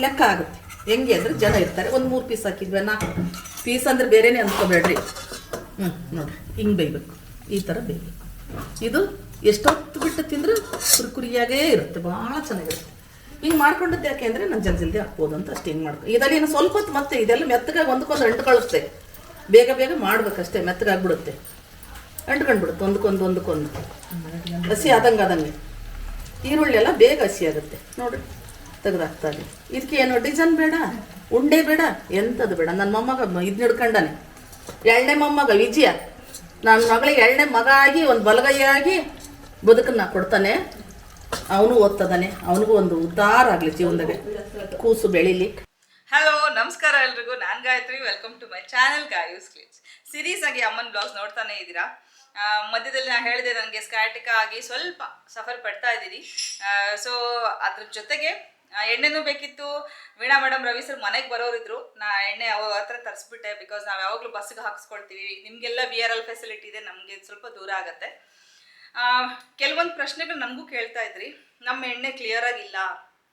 ಲೆಕ್ಕ ಆಗುತ್ತೆ. ಹೆಂಗೆ ಅಂದರೆ ಜನ ಇರ್ತಾರೆ, ಒಂದು ಮೂರು ಪೀಸ್ ಹಾಕಿದ್ವಿ ನಾಲ್ಕು ಪೀಸ್ ಅಂದರೆ ಬೇರೆನೇ ಅಂದ್ಕೋಬೇಡ್ರಿ ಹ್ಞೂ ನೋಡ್ರಿ. ಹಿಂಗೆ ಬೇಯಬೇಕು. ಈ ಥರ ಬೇಯಬೇಕು. ಇದು ಎಷ್ಟೊತ್ತು ಬಿಟ್ಟು ತಿಂದ್ರೆ ಕುರುಕುರಿಯಾಗೇ ಇರುತ್ತೆ. ಭಾಳ ಚೆನ್ನಾಗಿರುತ್ತೆ. ಹಿಂಗೆ ಮಾಡ್ಕೊಂಡದ್ದು ಯಾಕೆ ಅಂದರೆ ನಾನು ಜಲ್ದಿ ಜಲ್ದಿ ಹಾಕ್ಬೋದು ಅಂತ ಅಷ್ಟು ಹಿಂಗೆ ಮಾಡ್ಕೊ ಇದರಲ್ಲಿ ಇನ್ನು ಸ್ವಲ್ಪ ಹೊತ್ತು ಮತ್ತೆ ಇದೆಲ್ಲ ಮೆತ್ತಗಾಗಿ ಒಂದಕ್ಕೊಂದು ಅಂಟು ಕಳಿಸುತ್ತೆ ಬೇಗ ಬೇಗ ಮಾಡ್ಬೇಕಷ್ಟೇ, ಮೆತ್ತಗಾಗ್ಬಿಡುತ್ತೆ. ಅಂಟ್ಕೊಂಡ್ಬಿಡುತ್ತೆ ಒಂದಕ್ಕೊಂದು ಒಂದಕ್ಕೊಂದು ಹಸಿ ಆದಂಗೆ ಆದಂಗೆ. ಈರುಳ್ಳಿ ಎಲ್ಲ ಬೇಗ ಹಸಿ ಆಗುತ್ತೆ. ನೋಡ್ರಿ ತೆಗೆದಾಕ್ತಾ ಇದೀನಿ ಇದಕ್ಕೆ ಏನು ಡಿಸೈನ್ ಬೇಡ? ಉಂಡೆ ಬೇಡ? ಎಂಥದ್ದು ಬೇಡ. ನನ್ನ ಮೊಮ್ಮಗ ಇದನ್ನ ಹಿಡ್ಕೊಂಡಾನೆ. ಎರಡನೇ ಮೊಮ್ಮಗ ವಿಜಯ. ನನ್ನ ಮಗಳಿಗೆ ಎರಡನೇ ಮಗ ಆಗಿ, ಒಂದು ಬಲಗೈಯಾಗಿ ಬದುಕನ್ನ ಕೊಡ್ತಾನೆ. ಅವನು ಓದ್ತದಾನೆ. ಅವನಿಗೂ ಒಂದು ಉದ್ಧಾರ ಆಗಲಿ ಜೀವನದಾಗೆ. ಕೂಸು ಬೆಳಿಲಿ. ಹಲೋ ನಮಸ್ಕಾರ ಎಲ್ರಿಗೂ. ನಾನು Gayatri. Welcome to my channel Gayu's clips series ಆಗಿ ಅಮ್ಮನ ಬ್ಲಾಗ್ಸ್ ನೋಡ್ತಾನೆ ಇದ್ದೀರಾ? ಮಧ್ಯದಲ್ಲಿ ನಾನು ಹೇಳಿದೆ ನನಗೆ ಸ್ಕ್ಯಾಟಿಕ ಆಗಿ ಸ್ವಲ್ಪ ಸಫರ್ ಪಡ್ತಾ ಇದ್ದೀನಿ. ಸೊ ಅದ್ರ ಜೊತೆಗೆ ಎಣ್ಣೆನೂ ಬೇಕಿತ್ತು. ವೀಣಾ ಮೇಡಮ್, ರವಿ ಸರ್ ಮನೆಗೆ ಬರೋರಿದ್ರು. ನಾ ಎಣ್ಣೆ ಅವ ಹತ್ರ ತರಿಸ್ಬಿಟ್ಟೆ ಬಿಕಾಸ್ ನಾವು ಯಾವಾಗಲೂ ಬಸ್ಸಿಗೆ ಹಾಕ್ಸ್ಕೊಳ್ತೀವಿ. ನಿಮಗೆಲ್ಲ ವಿ ಆರ್ ಎಲ್ ಫೆಸಿಲಿಟಿ ಇದೆ, ನಮಗೆ ಸ್ವಲ್ಪ ದೂರ ಆಗುತ್ತೆ. ಕೆಲವೊಂದು ಪ್ರಶ್ನೆಗಳು ನನಗೂ ಕೇಳ್ತಾ ಇದ್ರಿ. ನಮ್ಮ ಎಣ್ಣೆ ಕ್ಲಿಯರ್ ಆಗಿಲ್ಲ.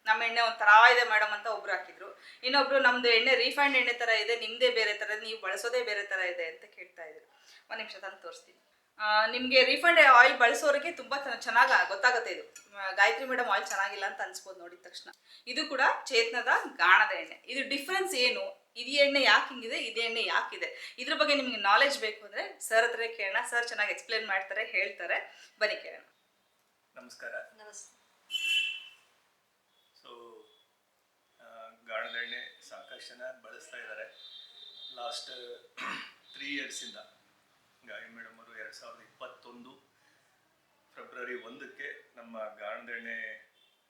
ನಮ್ಮ ಎಣ್ಣೆ ಒಂಥರ ಇದೆ ಮೇಡಮ್ ಅಂತ ಒಬ್ರು ಹಾಕಿದ್ರು. ಇನ್ನೊಬ್ರು ನಮ್ಮದು ಎಣ್ಣೆ ರೀಫೈಂಡ್ ಎಣ್ಣೆ ಥರ ಇದೆ ನಿಮ್ಮದೇ ಬೇರೆ ಥರ ನೀವು ಬಳಸೋದೇ ಬೇರೆ ಥರ ಇದೆ ಅಂತ ಕೇಳ್ತಾ ಇದ್ರು. ಒಂದು ನಿಮಿಷ ತಂದು ತೋರಿಸ್ತೀನಿ. ನಿಮ್ಗೆ ರೀಫಂಡ್ ಆಯಿಲ್ ಬಳಸೋರಿಗೆ ತುಂಬ ಚೆನ್ನಾಗಿ ಗೊತ್ತಾಗುತ್ತೆ ಇದು. ಗಾಯತ್ರಿ ಮೇಡಮ್ ಆಯಿಲ್ ಚೆನ್ನಾಗಿಲ್ಲ ಅಂತ ಅನ್ಸ್ಬೋದು ನೋಡಿದ ತಕ್ಷಣ. ಇದು ಕೂಡ ಚೇತನದ ಗಾಣದ ಎಣ್ಣೆ. ಇದು ಡಿಫ್ರೆನ್ಸ್ ಏನು? ಇದು ಎಣ್ಣೆ ಯಾಕೆ ಹಿಂಗಿದೆ? ಇದು ಎಣ್ಣೆ ಯಾಕಿದೆ ಇದ್ರ ಬಗ್ಗೆ ನಿಮಗೆ ನಾಲೆಜ್ ಬೇಕು ಅಂದ್ರೆ ಸರ್ ಹತ್ರ ಕೇಳೋಣ. ಸರ್ ಚೆನ್ನಾಗಿ ಎಕ್ಸ್ಪ್ಲೇನ್ ಮಾಡ್ತಾರೆ ಹೇಳ್ತಾರೆ. ಬನ್ನಿ ಕೇಳೋಣ. ನಮಸ್ಕಾರ. ಸೊ ಗಾಣದ ಎಣ್ಣೆ ಸಾಕಷ್ಟು ಜನ ಬಳಸ್ತಾ ಇದ್ದಾರೆ. ಲಾಸ್ಟ್ ತ್ರೀ ಇಯರ್ಸಿಂದ ಗಾಳಿ ಮೇಡಮ್ ಅವರು ಎರಡು ಸಾವಿರದ ಇಪ್ಪತ್ತೊಂದು ಫೆಬ್ರವರಿ ಒಂದಕ್ಕೆ ನಮ್ಮ ಗಾಣದ ಶೂಟ್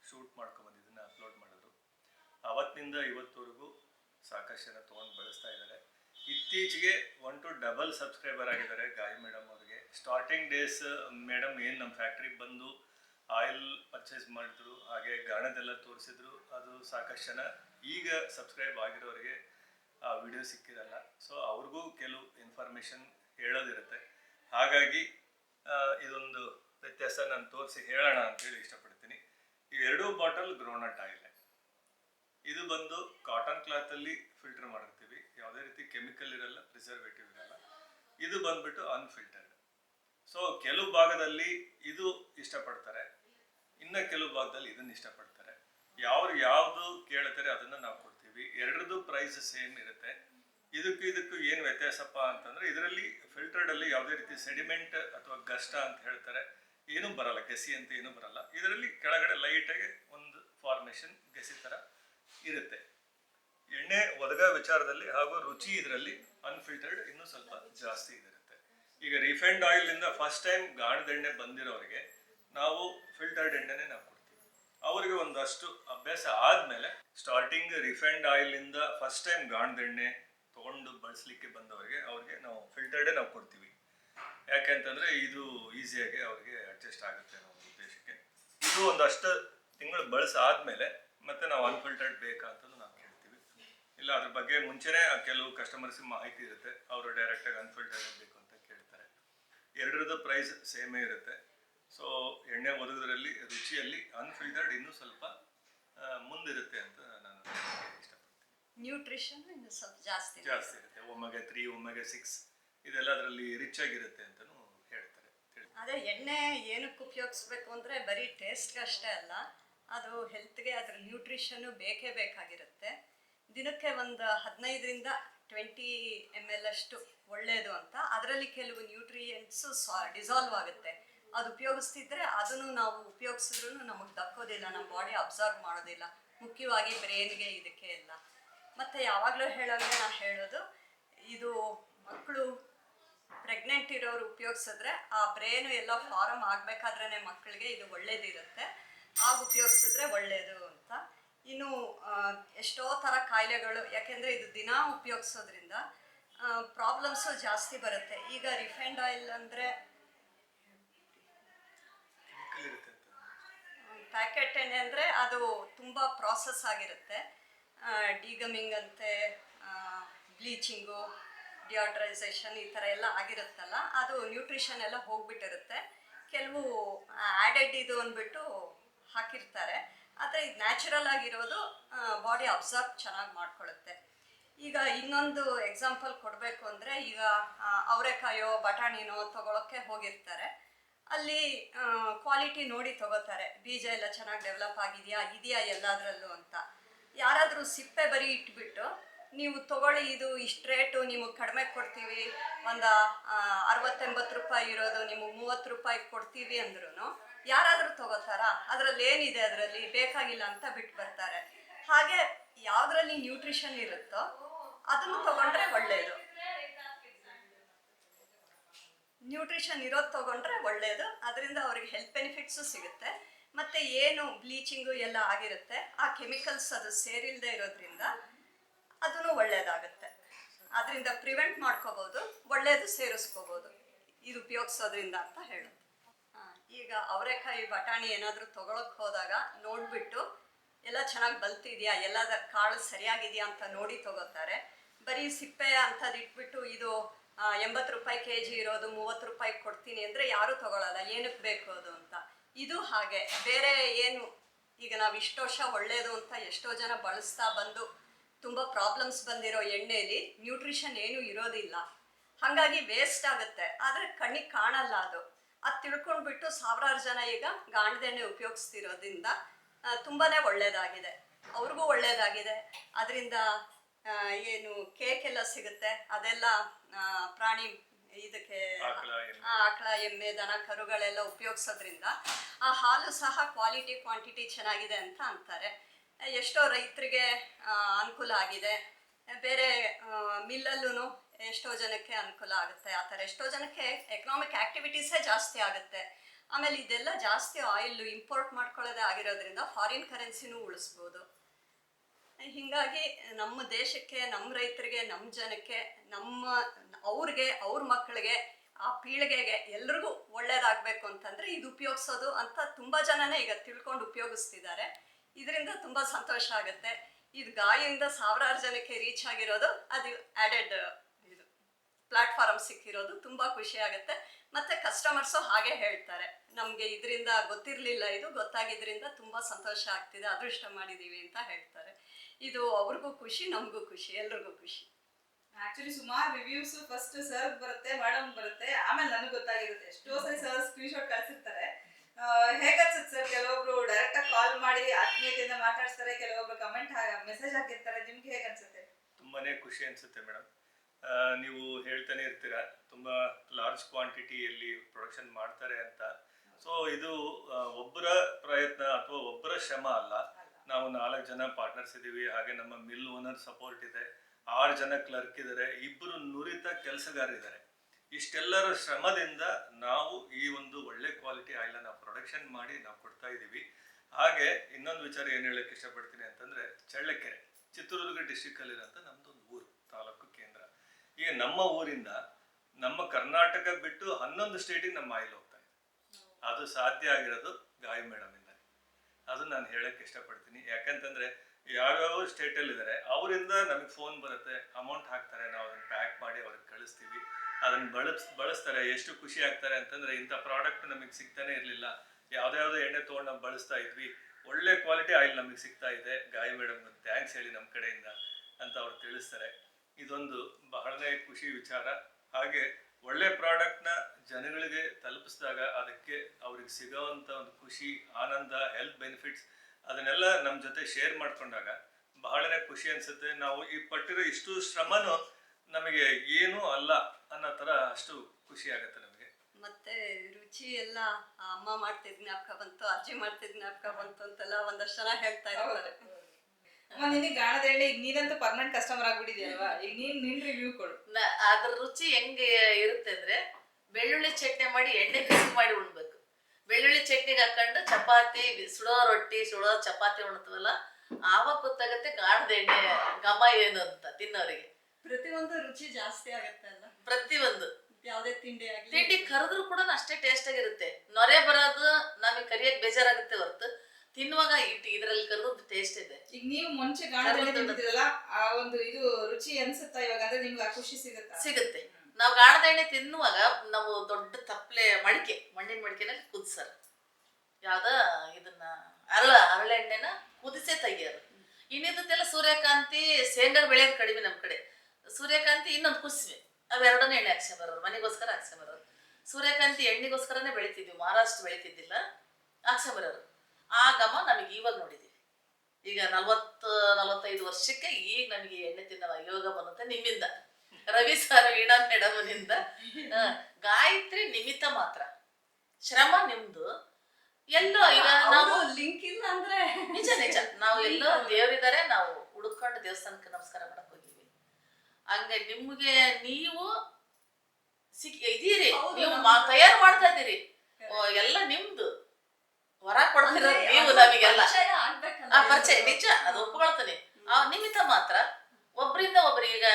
ಶೂಟ್ ಮಾಡ್ಕೊಂಬಂದಿದ್ದನ್ನು ಅಪ್ಲೋಡ್ ಮಾಡಿದ್ರು. ಅವತ್ತಿನಿಂದ ಇವತ್ತವರೆಗೂ ಸಾಕಷ್ಟು ಜನ ತೊಗೊಂಡು ಬಳಸ್ತಾ ಇದ್ದಾರೆ. ಇತ್ತೀಚೆಗೆ ಒನ್ ಟು ಡಬಲ್ ಸಬ್ಸ್ಕ್ರೈಬರ್ ಆಗಿದ್ದಾರೆ ಗಾಯಿ ಮೇಡಮ್ ಅವರಿಗೆ. ಸ್ಟಾರ್ಟಿಂಗ್ ಡೇಸ್ ಮೇಡಮ್ ಏನು ನಮ್ಮ ಫ್ಯಾಕ್ಟ್ರಿಗೆ ಬಂದು ಆಯಿಲ್ ಪರ್ಚೇಸ್ ಮಾಡಿದ್ರು, ಹಾಗೆ ಗಾಣದೆಲ್ಲ ತೋರಿಸಿದ್ರು, ಅದು ಸಾಕಷ್ಟು ಜನ ಈಗ ಸಬ್ಸ್ಕ್ರೈಬ್ ಆಗಿರೋರಿಗೆ ಆ ವಿಡಿಯೋ ಸಿಕ್ಕಿರಲ್ಲ. ಸೊ ಅವ್ರಿಗೂ ಕೆಲವು ಇನ್ಫಾರ್ಮೇಷನ್ ಹೇಳೋದಿರುತ್ತೆ. ಹಾಗಾಗಿ ಇದೊಂದು ವ್ಯತ್ಯಾಸ ನಾನು ತೋರಿಸಿ ಹೇಳೋಣ ಅಂತೇಳಿ ಇಷ್ಟಪಡ್ತೀನಿ. ಎರಡೂ ಬಾಟಲ್ ಗ್ರೋನಟ್ ಆಯಿಲ್ ಇದು ಬಂದು ಕಾಟನ್ ಕ್ಲಾತ್ ಅಲ್ಲಿ ಫಿಲ್ಟರ್ ಮಾಡಿರ್ತೀವಿ. ಯಾವುದೇ ರೀತಿ ಕೆಮಿಕಲ್ ಇರಲ್ಲ ಪ್ರಿಸರ್ವೇಟಿವ್ ಇರಲ್ಲ. ಇದು ಬಂದ್ಬಿಟ್ಟು ಅನ್ಫಿಲ್ಟರ್ಡ್ ಸೊ ಕೆಲವು ಭಾಗದಲ್ಲಿ ಇದು ಇಷ್ಟಪಡ್ತಾರೆ. ಇನ್ನ ಕೆಲವು ಭಾಗದಲ್ಲಿ ಇದನ್ನ ಇಷ್ಟಪಡ್ತಾರೆ. ಯಾರು ಯಾವುದು ಕೇಳ್ತಾರೆ ಅದನ್ನ ನಾವು ಕೊಡ್ತೀವಿ. ಎರಡರದು ಪ್ರೈಸ್ ಸೇಮ್ ಇರುತ್ತೆ ಇದಕ್ಕೂ ಇದಕ್ಕೂ ಏನು ವ್ಯತ್ಯಾಸಪ್ಪ ಅಂತಂದ್ರೆ ಇದರಲ್ಲಿ ಫಿಲ್ಟರ್ಡ್ ಅಲ್ಲಿ ಯಾವುದೇ ರೀತಿ ಸೆಡಿಮೆಂಟ್ ಅಥವಾ ಗಷ್ಟ ಅಂತ ಹೇಳ್ತಾರೆ, ಏನೂ ಬರಲ್ಲ, ಗೆಸಿ ಅಂತ ಏನೂ ಬರಲ್ಲ. ಇದರಲ್ಲಿ ಕೆಳಗಡೆ ಲೈಟಾಗಿ ಒಂದು ಫಾರ್ಮೇಷನ್ ಗೆಸಿ ತರ ಇರುತ್ತೆ. ಎಣ್ಣೆ ಒದಗ ವಿಚಾರದಲ್ಲಿ ಹಾಗೂ ರುಚಿ ಇದರಲ್ಲಿ ಅನ್ಫಿಲ್ಟರ್ಡ್ ಇನ್ನೂ ಸ್ವಲ್ಪ ಜಾಸ್ತಿ ಇದಿರುತ್ತೆ. ಈಗ ರಿಫೈನ್ಡ್ ಆಯಿಲ್ ಇಂದ ಫಸ್ಟ್ ಟೈಮ್ ಗಾಣದ ಎಣ್ಣೆ ಬಂದಿರೋರಿಗೆ ನಾವು ಫಿಲ್ಟರ್ಡ್ ಎಣ್ಣೆನೇ ನಾವು ಕೊಡ್ತೀವಿ. ಅವರಿಗೆ ಒಂದಷ್ಟು ಅಭ್ಯಾಸ ಆದಮೇಲೆ ಸ್ಟಾರ್ಟಿಂಗ್ ರಿಫೈನ್ಡ್ ಆಯಿಲ್ ಇಂದ ಫಸ್ಟ್ ಟೈಮ್ ಗಾಣದ ಎಣ್ಣೆ ತಗೊಂಡು ಬಳಸಲಿಕ್ಕೆ ಬಂದವರಿಗೆ ಅವ್ರಿಗೆ ನಾವು ಫಿಲ್ಟರ್ಡೇ ನಾವು ಕೊಡ್ತೀವಿ. ಯಾಕೆಂತಂದ್ರೆ ಇದು ಈಸಿಯಾಗಿ ಅವ್ರಿಗೆ ಅಡ್ಜಸ್ಟ್ ಆಗುತ್ತೆ ಅನ್ನೋ ಉದ್ದೇಶಕ್ಕೆ. ಇದು ಒಂದಷ್ಟು ತಿಂಗಳು ಬಳಸಾದ್ಮೇಲೆ ಮತ್ತೆ ನಾವು ಅನ್ಫಿಲ್ಟರ್ಡ್ ಬೇಕಾ ಅಂತ ನಾವು ಕೇಳ್ತೀವಿ. ಇಲ್ಲ, ಅದ್ರ ಬಗ್ಗೆ ಮುಂಚೆನೆ ಕೆಲವು ಕಸ್ಟಮರ್ಸ್ ಮಾಹಿತಿ ಇರುತ್ತೆ. ಅವರು ಡೈರೆಕ್ಟ್ ಆಗಿ ಅನ್ಫಿಲ್ಟರ್ಡ್ ಬೇಕು ಅಂತ ಕೇಳ್ತಾರೆ. ಎರಡರದ್ದು ಪ್ರೈಸ್ ಸೇಮೇ ಇರುತ್ತೆ. ಸೊ ಎಣ್ಣೆ ಒದಗೋದ್ರಲ್ಲಿ, ರುಚಿಯಲ್ಲಿ ಅನ್ಫಿಲ್ಟರ್ಡ್ ಇನ್ನೂ ಸ್ವಲ್ಪ ಮುಂದಿರುತ್ತೆ ಅಂತ ನಾನು ನ್ಯೂಟ್ರಿಷನ್ ಇನ್ನು ಸ್ವಲ್ಪ ಜಾಸ್ತಿ ಜಾಸ್ತಿ ಇರುತ್ತೆ. ಒಮೆಗಾ ತ್ರೀ ಒಮೆಗಾ ಸಿಕ್ಸ್ ಇದೆಲ್ಲ ಅದರಲ್ಲಿ ರಿಚ್ ಆಗಿರುತ್ತೆ ಅಂತಲೂ ಹೇಳ್ತಾರೆ. ಅದೇ ಎಣ್ಣೆ ಏನಕ್ಕೆ ಉಪಯೋಗಿಸ್ಬೇಕು ಅಂದರೆ ಬರೀ ಟೇಸ್ಟ್ಗೆ ಅಷ್ಟೇ ಅಲ್ಲ ಅದು ಹೆಲ್ತ್ಗೆ ಅದ್ರ ನ್ಯೂಟ್ರಿಷನ್ನು ಬೇಕೇ ಬೇಕಾಗಿರುತ್ತೆ. ದಿನಕ್ಕೆ ಒಂದು ಹದಿನೈದರಿಂದ ಟ್ವೆಂಟಿ ಎಂ ಎಲ್ ಅಷ್ಟು ಒಳ್ಳೆಯದು ಅಂತ. ಅದರಲ್ಲಿ ಕೆಲವು ನ್ಯೂಟ್ರಿಯೆಂಟ್ಸು ಡಿಸಾಲ್ವ್ ಆಗುತ್ತೆ. ಅದು ಉಪಯೋಗಿಸ್ತಿದ್ರೆ ಅದನ್ನು ನಾವು ಉಪಯೋಗಿಸಿದ್ರು ನಮಗೆ ದಕ್ಕೋದಿಲ್ಲ ನಮ್ಮ ಬಾಡಿ ಅಬ್ಸರ್ವ್ ಮಾಡೋದಿಲ್ಲ. ಮುಖ್ಯವಾಗಿ ಬ್ರೈನ್ಗೆ ಇದಕ್ಕೆ ಎಲ್ಲ. ಮತ್ತು ಯಾವಾಗಲೂ ಹೇಳೋಂಗೆ ನಾನು ಹೇಳೋದು ಇದು ಮಕ್ಕಳು ಪ್ರೆಗ್ನೆಂಟ್ ಇರೋರು ಉಪಯೋಗಿಸಿದ್ರೆ ಆ ಬ್ರೇನು ಎಲ್ಲ ಫಾರಮ್ ಆಗಬೇಕಾದ್ರೆ ಮಕ್ಕಳಿಗೆ ಇದು ಒಳ್ಳೇದಿರುತ್ತೆ. ಆಗ ಉಪಯೋಗಿಸಿದ್ರೆ ಒಳ್ಳೆಯದು ಅಂತ. ಇನ್ನು ಎಷ್ಟೋ ಥರ ಕಾಯಿಲೆಗಳು ಯಾಕೆಂದರೆ ಇದು ದಿನ ಉಪಯೋಗಿಸೋದ್ರಿಂದ ಪ್ರಾಬ್ಲಮ್ಸು ಜಾಸ್ತಿ ಬರುತ್ತೆ. ಈಗ ರಿಫೈಂಡ್ ಆಯಿಲ್ ಅಂದರೆ ಪ್ಯಾಕೆಟ್ ಎಣ್ಣೆ ಅಂದರೆ ಅದು ತುಂಬ ಪ್ರಾಸೆಸ್ ಆಗಿರುತ್ತೆ. ಡಿಗಮಿಂಗ್ ಅಂತೆ ಬ್ಲೀಚಿಂಗು ಡಿಯೋಡ್ರೈಸೇಷನ್ ಈ ಥರ ಎಲ್ಲ ಆಗಿರುತ್ತಲ್ಲ, ಅದು ನ್ಯೂಟ್ರಿಷನ್ ಎಲ್ಲ ಹೋಗ್ಬಿಟ್ಟಿರುತ್ತೆ. ಕೆಲವು ಆ್ಯಡೆಡ್ ಇದು ಅಂದ್ಬಿಟ್ಟು ಹಾಕಿರ್ತಾರೆ. ಆದರೆ ಇದು ನ್ಯಾಚುರಲ್ ಆಗಿರೋದು ಬಾಡಿ ಅಬ್ಸರ್ವ್ ಚೆನ್ನಾಗಿ ಮಾಡ್ಕೊಳ್ಳುತ್ತೆ ಈಗ ಇನ್ನೊಂದು ಎಕ್ಸಾಂಪಲ್ ಕೊಡಬೇಕು ಅಂದರೆ, ಈಗ ಅವರೆಕಾಯೋ, ಬಟಾಣಿನೋ ತೊಗೊಳಕ್ಕೆ ಹೋಗಿರ್ತಾರೆ. ಅಲ್ಲಿ ಕ್ವಾಲಿಟಿ ನೋಡಿ ತಗೋತಾರೆ. ಬೀಜ ಎಲ್ಲ ಚೆನ್ನಾಗಿ ಡೆವಲಪ್ ಆಗಿದೆಯಾ, ಇದೆಯಾ ಎಲ್ಲದರಲ್ಲೂ ಅಂತ. ಯಾರಾದರೂ ಸಿಪ್ಪೆ ಬರೀ ಇಟ್ಬಿಟ್ಟು ನೀವು ತಗೊಳ್ಳಿ, ಇದು ಇಷ್ಟು ರೇಟು, ನಿಮಗೆ ಕಡಿಮೆ ಕೊಡ್ತೀವಿ, ಒಂದು ಅರವತ್ತೆಂಬತ್ತು ರೂಪಾಯಿ ಇರೋದು, ನಿಮಗೆ ಮೂವತ್ತು ರೂಪಾಯಿ ಕೊಡ್ತೀವಿ ಅಂದ್ರೂ ಯಾರಾದರೂ ತಗೋತಾರಾ? ಅದರಲ್ಲಿ ಏನಿದೆ ಅದರಲ್ಲಿ? ಬೇಕಾಗಿಲ್ಲ ಅಂತ ಬಿಟ್ಟು ಬರ್ತಾರೆ. ಹಾಗೆ ಯಾವುದ್ರಲ್ಲಿ ನ್ಯೂಟ್ರಿಷನ್ ಇರುತ್ತೋ ಅದನ್ನು ತಗೊಂಡ್ರೆ ಒಳ್ಳೆಯದು ನ್ಯೂಟ್ರಿಷನ್ ಇರೋದು ತಗೊಂಡ್ರೆ ಒಳ್ಳೆಯದು ಅದರಿಂದ ಅವ್ರಿಗೆ ಹೆಲ್ತ್ ಬೆನಿಫಿಟ್ಸು ಸಿಗುತ್ತೆ. ಮತ್ತು ಏನು ಬ್ಲೀಚಿಂಗು ಎಲ್ಲ ಆಗಿರುತ್ತೆ ಆ ಕೆಮಿಕಲ್ಸ್ ಅದು ಸೇರಿಲ್ಲದೆ ಇರೋದ್ರಿಂದ ಅದೂ ಒಳ್ಳೆಯದಾಗುತ್ತೆ ಅದರಿಂದ ಪ್ರಿವೆಂಟ್ ಮಾಡ್ಕೋಬೋದು ಒಳ್ಳೆಯದು ಸೇರಿಸ್ಕೋಬೋದು. ಇದು ಉಪಯೋಗಿಸೋದ್ರಿಂದ ಅಂತ ಹೇಳೋದು. ಆ, ಈಗ ಅವರೆಕಾಯಿ ಬಟಾಣಿ ಏನಾದರೂ ತೊಗೊಳಕ್ಕೆ ಹೋದಾಗ ನೋಡಿಬಿಟ್ಟು ಎಲ್ಲ ಚೆನ್ನಾಗಿ ಬಲ್ತಿದೆಯಾ? ಎಲ್ಲದ ಕಾಳು ಸರಿಯಾಗಿದೆಯಾ? ಅಂತ ನೋಡಿ ತಗೋತಾರೆ. ಬರೀ ಸಿಪ್ಪೆ ಅಂಥದ್ದು ಇಟ್ಬಿಟ್ಟು ಇದು ಎಂಬತ್ತು ರೂಪಾಯಿ ಕೆ ಜಿ ಇರೋದು ಮೂವತ್ತು ರೂಪಾಯಿ ಕೊಡ್ತೀನಿ ಅಂದರೆ ಯಾರೂ ತಗೊಳ್ಳಲ್ಲ ಏನಕ್ಕೆ ಬೇಕು ಅದು ಅಂತ. ಇದು ಹಾಗೆ. ಬೇರೆ ಏನು ಈಗ ನಾವು ಇಷ್ಟು ವರ್ಷ ಒಳ್ಳೆಯದು ಅಂತ ಎಷ್ಟೋ ಜನ ಬಳಸ್ತಾ ಬಂದು ತುಂಬ ಪ್ರಾಬ್ಲಮ್ಸ್ ಬಂದಿರೋ ಎಣ್ಣೆಯಲ್ಲಿ ನ್ಯೂಟ್ರಿಷನ್ ಏನೂ ಇರೋದಿಲ್ಲ. ಹಾಗಾಗಿ ವೇಸ್ಟ್ ಆಗುತ್ತೆ. ಆದರೆ ಕಣ್ಣಿಗೆ ಕಾಣಲ್ಲ ಅದು. ಅದು ತಿಳ್ಕೊಂಡ್ಬಿಟ್ಟು ಸಾವಿರಾರು ಜನ ಈಗ ಗಾಣದೆಣ್ಣೆ ಉಪಯೋಗಿಸ್ತಿರೋದ್ರಿಂದ ತುಂಬಾ ಒಳ್ಳೆಯದಾಗಿದೆ ಅವ್ರಿಗೂ ಒಳ್ಳೆಯದಾಗಿದೆ ಅದರಿಂದ ಏನು ಕೇಕ್ ಎಲ್ಲ ಸಿಗುತ್ತೆ. ಅದೆಲ್ಲ ಪ್ರಾಣಿ ಇದಕ್ಕೆ ಆಕಳ, ಎಮ್ಮೆ. ದನ ಕರುಗಳೆಲ್ಲ ಉಪಯೋಗಿಸೋದ್ರಿಂದ ಆ ಹಾಲು ಸಹ ಕ್ವಾಲಿಟಿ ಕ್ವಾಂಟಿಟಿ ಚೆನ್ನಾಗಿದೆ ಅಂತ ಅಂತಾರೆ. ಎಷ್ಟೋ ರೈತರಿಗೆ ಅನುಕೂಲ ಆಗಿದೆ. ಬೇರೆ ಮಿಲ್ಲಲ್ಲೂ ಎಷ್ಟೋ ಜನಕ್ಕೆ ಅನುಕೂಲ ಆಗುತ್ತೆ. ಆ ಥರ ಎಷ್ಟೋ ಜನಕ್ಕೆ ಎಕನಾಮಿಕ್ ಆಕ್ಟಿವಿಟೀಸೇ ಜಾಸ್ತಿ ಆಗುತ್ತೆ. ಆಮೇಲೆ ಇದೆಲ್ಲ ಜಾಸ್ತಿ ಆಯಿಲ್ ಇಂಪೋರ್ಟ್ ಮಾಡ್ಕೊಳ್ಳೋದೇ ಆಗಿರೋದ್ರಿಂದ ಫಾರಿನ್ ಕರೆನ್ಸಿನೂ ಉಳಿಸ್ಬೋದು. ಹಿಂಗಾಗಿ ನಮ್ಮ ದೇಶಕ್ಕೆ, ನಮ್ಮ ರೈತರಿಗೆ, ನಮ್ಮ ಜನಕ್ಕೆ, ನಮ್ಮ ಅವ್ರಿಗೆ, ಅವ್ರ ಮಕ್ಕಳಿಗೆ, ಆ ಪೀಳಿಗೆಗೆ ಎಲ್ರಿಗೂ ಒಳ್ಳೇದಾಗಬೇಕು ಅಂತಂದ್ರೆ ಇದು ಉಪಯೋಗಿಸೋದು ಅಂತ ತುಂಬಾ ಜನನೇ ಈಗ ತಿಳ್ಕೊಂಡು ಉಪಯೋಗಿಸ್ತಿದ್ದಾರೆ. ಇದರಿಂದ ತುಂಬಾ ಸಂತೋಷ ಆಗುತ್ತೆ. ಇದು ಗಾಯದಿಂದ ಸಾವಿರಾರು ಜನಕ್ಕೆ ರೀಚ್ ಆಗಿರೋದು, ಅದು ಆಡೆಡ್ ಇದು ಪ್ಲಾಟ್ಫಾರ್ಮ್ ಸಿಕ್ಕಿರೋದು ತುಂಬಾ ಖುಷಿ ಆಗುತ್ತೆ. ಮತ್ತೆ ಕಸ್ಟಮರ್ಸು ಹಾಗೆ ಹೇಳ್ತಾರೆ. ನಮಗೆ ಇದರಿಂದ ಗೊತ್ತಿರಲಿಲ್ಲ ಇದು, ಗೊತ್ತಾಗಿದ್ರಿಂದ ತುಂಬಾ ಸಂತೋಷ ಆಗ್ತಿದೆ, ಅದೃಷ್ಟ ಮಾಡಿದೀವಿ ಅಂತ ಹೇಳ್ತಾರೆ. ಇದು ಅವ್ರಿಗೂ ಖುಷಿ ನಮಗೂ ಖುಷಿ ಎಲ್ರಿಗೂ ಖುಷಿ. ಆಕ್ಚುಲಿ ಸುಮಾರು ರಿವ್ಯೂಸ್ ಫಸ್ಟ್ ಸರ್ ಬರುತ್ತೆ ಮೇಡಮ್ ಬರುತ್ತೆ. ಆಮೇಲೆ ನನಗೆ ಗೊತ್ತಾಗಿರುತ್ತೆ. ಎಷ್ಟೋ ಸರಿ ಸರ್ ಸ್ಕ್ರೀನ್ ಶಾಟ್ ಕಳ್ಸಿರ್ತಾರೆ. ಹೇಗನ್ಸುತ್ತೆ ಸರ್ ಕೆಲವೊಬ್ರು ಡೈರೆಕ್ಟ್ ಆಗಿ ಕಾಲ್ ಮಾಡಿ ಆತ್ಮೀಯತೆಯಿಂದ ಮಾತಾಡ್ತಾರೆ ಕೆಲವೊಬ್ರು ಕಮೆಂಟ್ ಮೆಸೇಜ್ ಹಾಕಿರ್ತಾರೆ. ನಿಮ್ಗೆ ಹೇಗನ್ಸುತ್ತೆ ತುಂಬಾನೇ ಖುಷಿ ಅನ್ಸುತ್ತೆ ಮೇಡಮ್ ನೀವು ಹೇಳ್ತಾನೆ ಇರ್ತೀರಾ ತುಂಬ ಲಾರ್ಜ್ ಕ್ವಾಂಟಿಟಿಯಲ್ಲಿ ಪ್ರೊಡಕ್ಷನ್ ಮಾಡ್ತಾರೆ ಅಂತ. ಸೊ ಇದು ಒಬ್ಬರ ಪ್ರಯತ್ನ ಅಥವಾ ಒಬ್ಬರ ಶ್ರಮ ಅಲ್ಲ. ನಾವು ನಾಲ್ಕು ಜನ ಪಾರ್ಟ್ನರ್ಸ್ ಇದ್ದೀವಿ ಹಾಗೆ ನಮ್ಮ ಮಿಲ್ ಓನರ್ ಸಪೋರ್ಟ್ ಇದೆ, ಆರು ಜನ ಕ್ಲರ್ಕ್ ಇದ್ದಾರೆ ಇಬ್ಬರು ನುರಿತ ಕೆಲಸಗಾರಿದ್ದಾರೆ ಇಷ್ಟೆಲ್ಲರ ಶ್ರಮದಿಂದ ನಾವು ಈ ಒಂದು ಒಳ್ಳೆ ಕ್ವಾಲಿಟಿ ಆಯಿಲನ್ನು ಪ್ರೊಡಕ್ಷನ್ ಮಾಡಿ ನಾವು ಕೊಡ್ತಾ ಇದ್ದೀವಿ ಹಾಗೆ ಇನ್ನೊಂದು ವಿಚಾರ ಏನು ಹೇಳಕ್ಕೆ ಇಷ್ಟಪಡ್ತೀನಿ ಅಂತಂದ್ರೆ, ಚಳ್ಳಕೆರೆ, ಚಿತ್ರದುರ್ಗ ಡಿಸ್ಟಿಕ್ ಅಲ್ಲಿರೋಂಥ ಒಂದು ಊರು, ತಾಲೂಕು ಕೇಂದ್ರ. ಈಗ ನಮ್ಮ ಊರಿಂದ ನಮ್ಮ ಕರ್ನಾಟಕ ಬಿಟ್ಟು ಹನ್ನೊಂದು ಸ್ಟೇಟಿಗೆ ನಮ್ಮ ಆಯಿಲ್ ಹೋಗ್ತಾ ಇದೆ. ಅದು ಸಾಧ್ಯ ಆಗಿರೋದು ಗಾಯಿ ಮೇಡಮ್ ಇಂದ ಅದು ನಾನು ಹೇಳಕ್ಕೆ ಇಷ್ಟಪಡ್ತೀನಿ. ಯಾಕಂತಂದ್ರೆ ಯಾವ್ಯಾವ ಸ್ಟೇಟಲ್ಲಿ ಇದ್ದಾರೆ ಅವರಿಂದ ನಮಗೆ ಫೋನ್ ಬರುತ್ತೆ ಅಮೌಂಟ್ ಹಾಕ್ತಾರೆ, ನಾವು ಅದನ್ನ ಪ್ಯಾಕ್ ಮಾಡಿ ಅವ್ರಿಗೆ ಕಳಿಸ್ತೀವಿ. ಅದನ್ನ ಬಳಸ್ ಬಳಸ್ತಾರೆ, ಎಷ್ಟು ಖುಷಿ ಆಗ್ತಾರೆ ಅಂತಂದ್ರೆ ಇಂಥ ಪ್ರಾಡಕ್ಟ್ ನಮಗೆ ಸಿಗ್ತಾನೆ ಇರಲಿಲ್ಲ. ಯಾವುದ್ಯಾವುದೋ ಎಣ್ಣೆ ತೊಗೊಂಡು ನಾವು ಬಳಸ್ತಾ ಇದ್ವಿ, ಒಳ್ಳೆ ಕ್ವಾಲಿಟಿ ಆಯಿಲ್ ನಮಗೆ ಸಿಗ್ತಾ ಇದೆ. ಗಾಯ ಮೇಡಮ್ ಥ್ಯಾಂಕ್ಸ್ ಹೇಳಿ ನಮ್ಮ ಕಡೆಯಿಂದ ಅಂತ ಅವ್ರು ತಿಳಿಸ್ತಾರೆ. ಇದೊಂದು ಬಹಳನೇ ಖುಷಿ ವಿಚಾರ. ಹಾಗೆ ಒಳ್ಳೆ ಪ್ರಾಡಕ್ಟ್ನ ಜನಗಳಿಗೆ ತಲುಪಿಸಿದಾಗ ಅದಕ್ಕೆ ಅವ್ರಿಗೆ ಸಿಗೋವಂಥ ಒಂದು ಖುಷಿ ಆನಂದ ಹೆಲ್ತ್ ಬೆನಿಫಿಟ್ಸ್ ಅದನ್ನೆಲ್ಲ ನಮ್ಮ ಜೊತೆ ಶೇರ್ ಮಾಡ್ಕೊಂಡಾಗ ಬಹಳನೇ ಖುಷಿ ಅನ್ಸುತ್ತೆ. ನಾವು ಈ ಪಟ್ಟಿರೋ ಇಷ್ಟು ಶ್ರಮನು ನಮಗೆ ಏನೂ ಅಲ್ಲ ಅನ್ನೋ ಥರ ಅಷ್ಟು ಖುಷಿ ಆಗುತ್ತೆ ನಮಗೆ. ಮತ್ತೆ ರುಚಿ ಎಲ್ಲ ಆ ಅಮ್ಮ ಮಾಡ್ತಿದ್ ಜ್ಞಾಪಕ ಬಂತು ಅಜ್ಜಿ ಮಾಡ್ತಿದ್ ಜ್ಞಾಪಕ ಬಂತು ಅಂತೆಲ್ಲ ಒಂದಷ್ಟು ಜನ ಹೇಳ್ತಾ ಇರ್ತಾರೆ. ನಿನಗೆ ಗಾಣದ ಎಣ್ಣೆ ಈಗ ನೀನಂತೂ ಪರ್ಮನೆಂಟ್ ಕಸ್ಟಮರ್ ಆಗ್ಬಿಟ್ಟಿದ್ಯಲ್ವಾ? ಈಗ ನೀನ್ ನಿನ್ ರಿವ್ಯೂ ಕೊಡು. ನ- ಅದ್ರ ರುಚಿ ಹೆಂಗೆ ಇರುತ್ತೆ ಅಂದ್ರೆ ಬೆಳ್ಳುಳ್ಳಿ ಚಟ್ನಿ ಮಾಡಿ ಎಣ್ಣೆ ಬಿಸಿ ಮಾಡಿ ಉಣ್ಬೇಕು. ಬೆಳ್ಳುಳ್ಳಿ ಚಟ್ನಿಗೆ ಹಾಕೊಂಡು ಚಪಾತಿ ಬಿ- ಸುಡೋ ರೊಟ್ಟಿ ಸುಡೋ ಚಪಾತಿ ಉಣ್ತವಲ್ಲ ಆವಾಗ ಗೊತ್ತಾಗತ್ತೆ ಗಾಣದ ಎಣ್ಣೆ ಘಮ ಏನು ಅಂತ ತಿನ್ನೋರಿಗೆ. ಪ್ರತಿಯೊಂದು ರುಚಿ ಜಾಸ್ತಿ ಆಗುತ್ತೆ ಅಲ್ಲ ಪ್ರತಿಯೊಂದು. ಯಾವುದೇ ತಿಂಡಿ ಆಗಲಿ. ತಿಂಡಿ ಕರೆದ್ರು ಕೂಡ ಅಷ್ಟೇ ಟೇಸ್ಟ್ ಆಗಿರುತ್ತೆ. ನೊರೆ ಬರೋದು ನಮಗೆ ಕರಿಯಕ್ ಬೇಜಾರಾಗುತ್ತೆ ಹೊರತು. ತಿನ್ನುವಾಗ ಇಟ್ಟು ಇದ್ರಲ್ಲಿ ಕರ್ದು ಟೇಸ್ಟ್ ಇದೆ. ಈಗ ನೀವು ಮುಂಚೆ ಗಾಣದ ತಿಂದಿದ್ರಲ್ಲ ಆ ಒಂದು ಇದು ರುಚಿ ಅನ್ಸುತ್ತಾ ಇವಾಗ? ಅಂದ್ರೆ ನಿಮ್ಗೆ ಆ ಖುಷಿ ಸಿಗುತ್ತಾ? ಸಿಗುತ್ತೆ. ನಾವು ಗಾಣದ ಎಣ್ಣೆ ತಿನ್ನುವಾಗ ನಾವು ದೊಡ್ಡ ತಪ್ಪಲೆ ಮಡಿಕೆ ಮಣ್ಣಿನ ಮಡಿಕೆನಲ್ಲಿ ಕುದಿಸರು ಯಾವ್ದ ಇದನ್ನ ಅರಳ ಹರಳೆಣ್ಣೆನ ಕುದಿಸೇ ತೆಗಿಯೋರು ಇನ್ನಿದ್ದೆಲ್ಲ ಸೂರ್ಯಕಾಂತಿ ಶೇಂಗಾ ಬೆಳೆಯೋದು ಕಡಿಮೆ ನಮ್ಮ ಕಡೆ. ಸೂರ್ಯಕಾಂತಿ ಇನ್ನೊಂದು ಕುಸಿವೆ ಅವೆರಡನ್ನ ಎಣ್ಣೆ ಹಾಕ್ಸ್ಕೊಂಬರೋರು ಮನೆಗೋಸ್ಕರ ಹಾಕ್ಸ್ಕೊಂಬರೋರು ಸೂರ್ಯಕಾಂತಿ ಎಣ್ಣೆಗೋಸ್ಕರನೇ ಬೆಳಿತಿದ್ವಿ ಮಹಾರಾಷ್ಟ್ರ ಬೆಳಿತಿದ್ದಿಲ್ಲ ಹಾಕ್ಸ್ಕೊಂಬರೋರು ಆ ಗಮ ನಮಗೆ ಇವಾಗ ನೋಡಿದ್ದೀವಿ ಈಗ ನಲ್ವತ್ತು ನಲವತ್ತೈದು ವರ್ಷಕ್ಕೆ ಈಗ ನಮಗೆ ಎಣ್ಣೆ ತಿನ್ನೋ ಯೋಗ ಬಂದಂತೆ ನಿಮ್ಮಿಂದ. ರವಿ ಸರ್ ವೀಣಾ ಮೇಡಮ್ನಿಂದ ಗಾಯತ್ರಿ ನಿಮಿತ್ತ ಮಾತ್ರ. ಶ್ರಮ ನಿಮ್ದು. ಎಲ್ಲೋ ಈಗ ನಾವು ಲಿಂಕ್ ಇಲ್ಲ ಅಂದ್ರೆ. ನಿಜ ನಿಜ. ನಾವು ಎಲ್ಲೋ ದೇವರಿದ್ದಾರೆ ನಾವು ಹುಡುಕೊಂಡು ದೇವಸ್ಥಾನಕ್ಕೆ ನಮಸ್ಕಾರ ಮಾಡಕ್ ಹೋಗಿವಿ ಹಂಗೆ ನಿಮ್ಗೆ ನೀವು ಸಿಕ್ಕಿ ಇದೀರಿ. ನೀವು ತಯಾರು ಮಾಡ್ತಾ ಇದ್ದೀರಿ. ಎಲ್ಲ ನಿಮ್ದು ಹೊರ ಕೊಡ್ತಿರೋದು ಅಂದ್ರೆ ನೀವು ಅದು ನಮಗೆಲ್ಲ. ಆ ಪರಿಚಯ ನಿಜ ಅದು ಒಪ್ಕೊಳ್ತೀನಿ. ಆ ನಿಮಿತ್ತ ಮಾತ್ರ ಒಬ್ರಿಂದ ಒಬ್ರು ಈಗ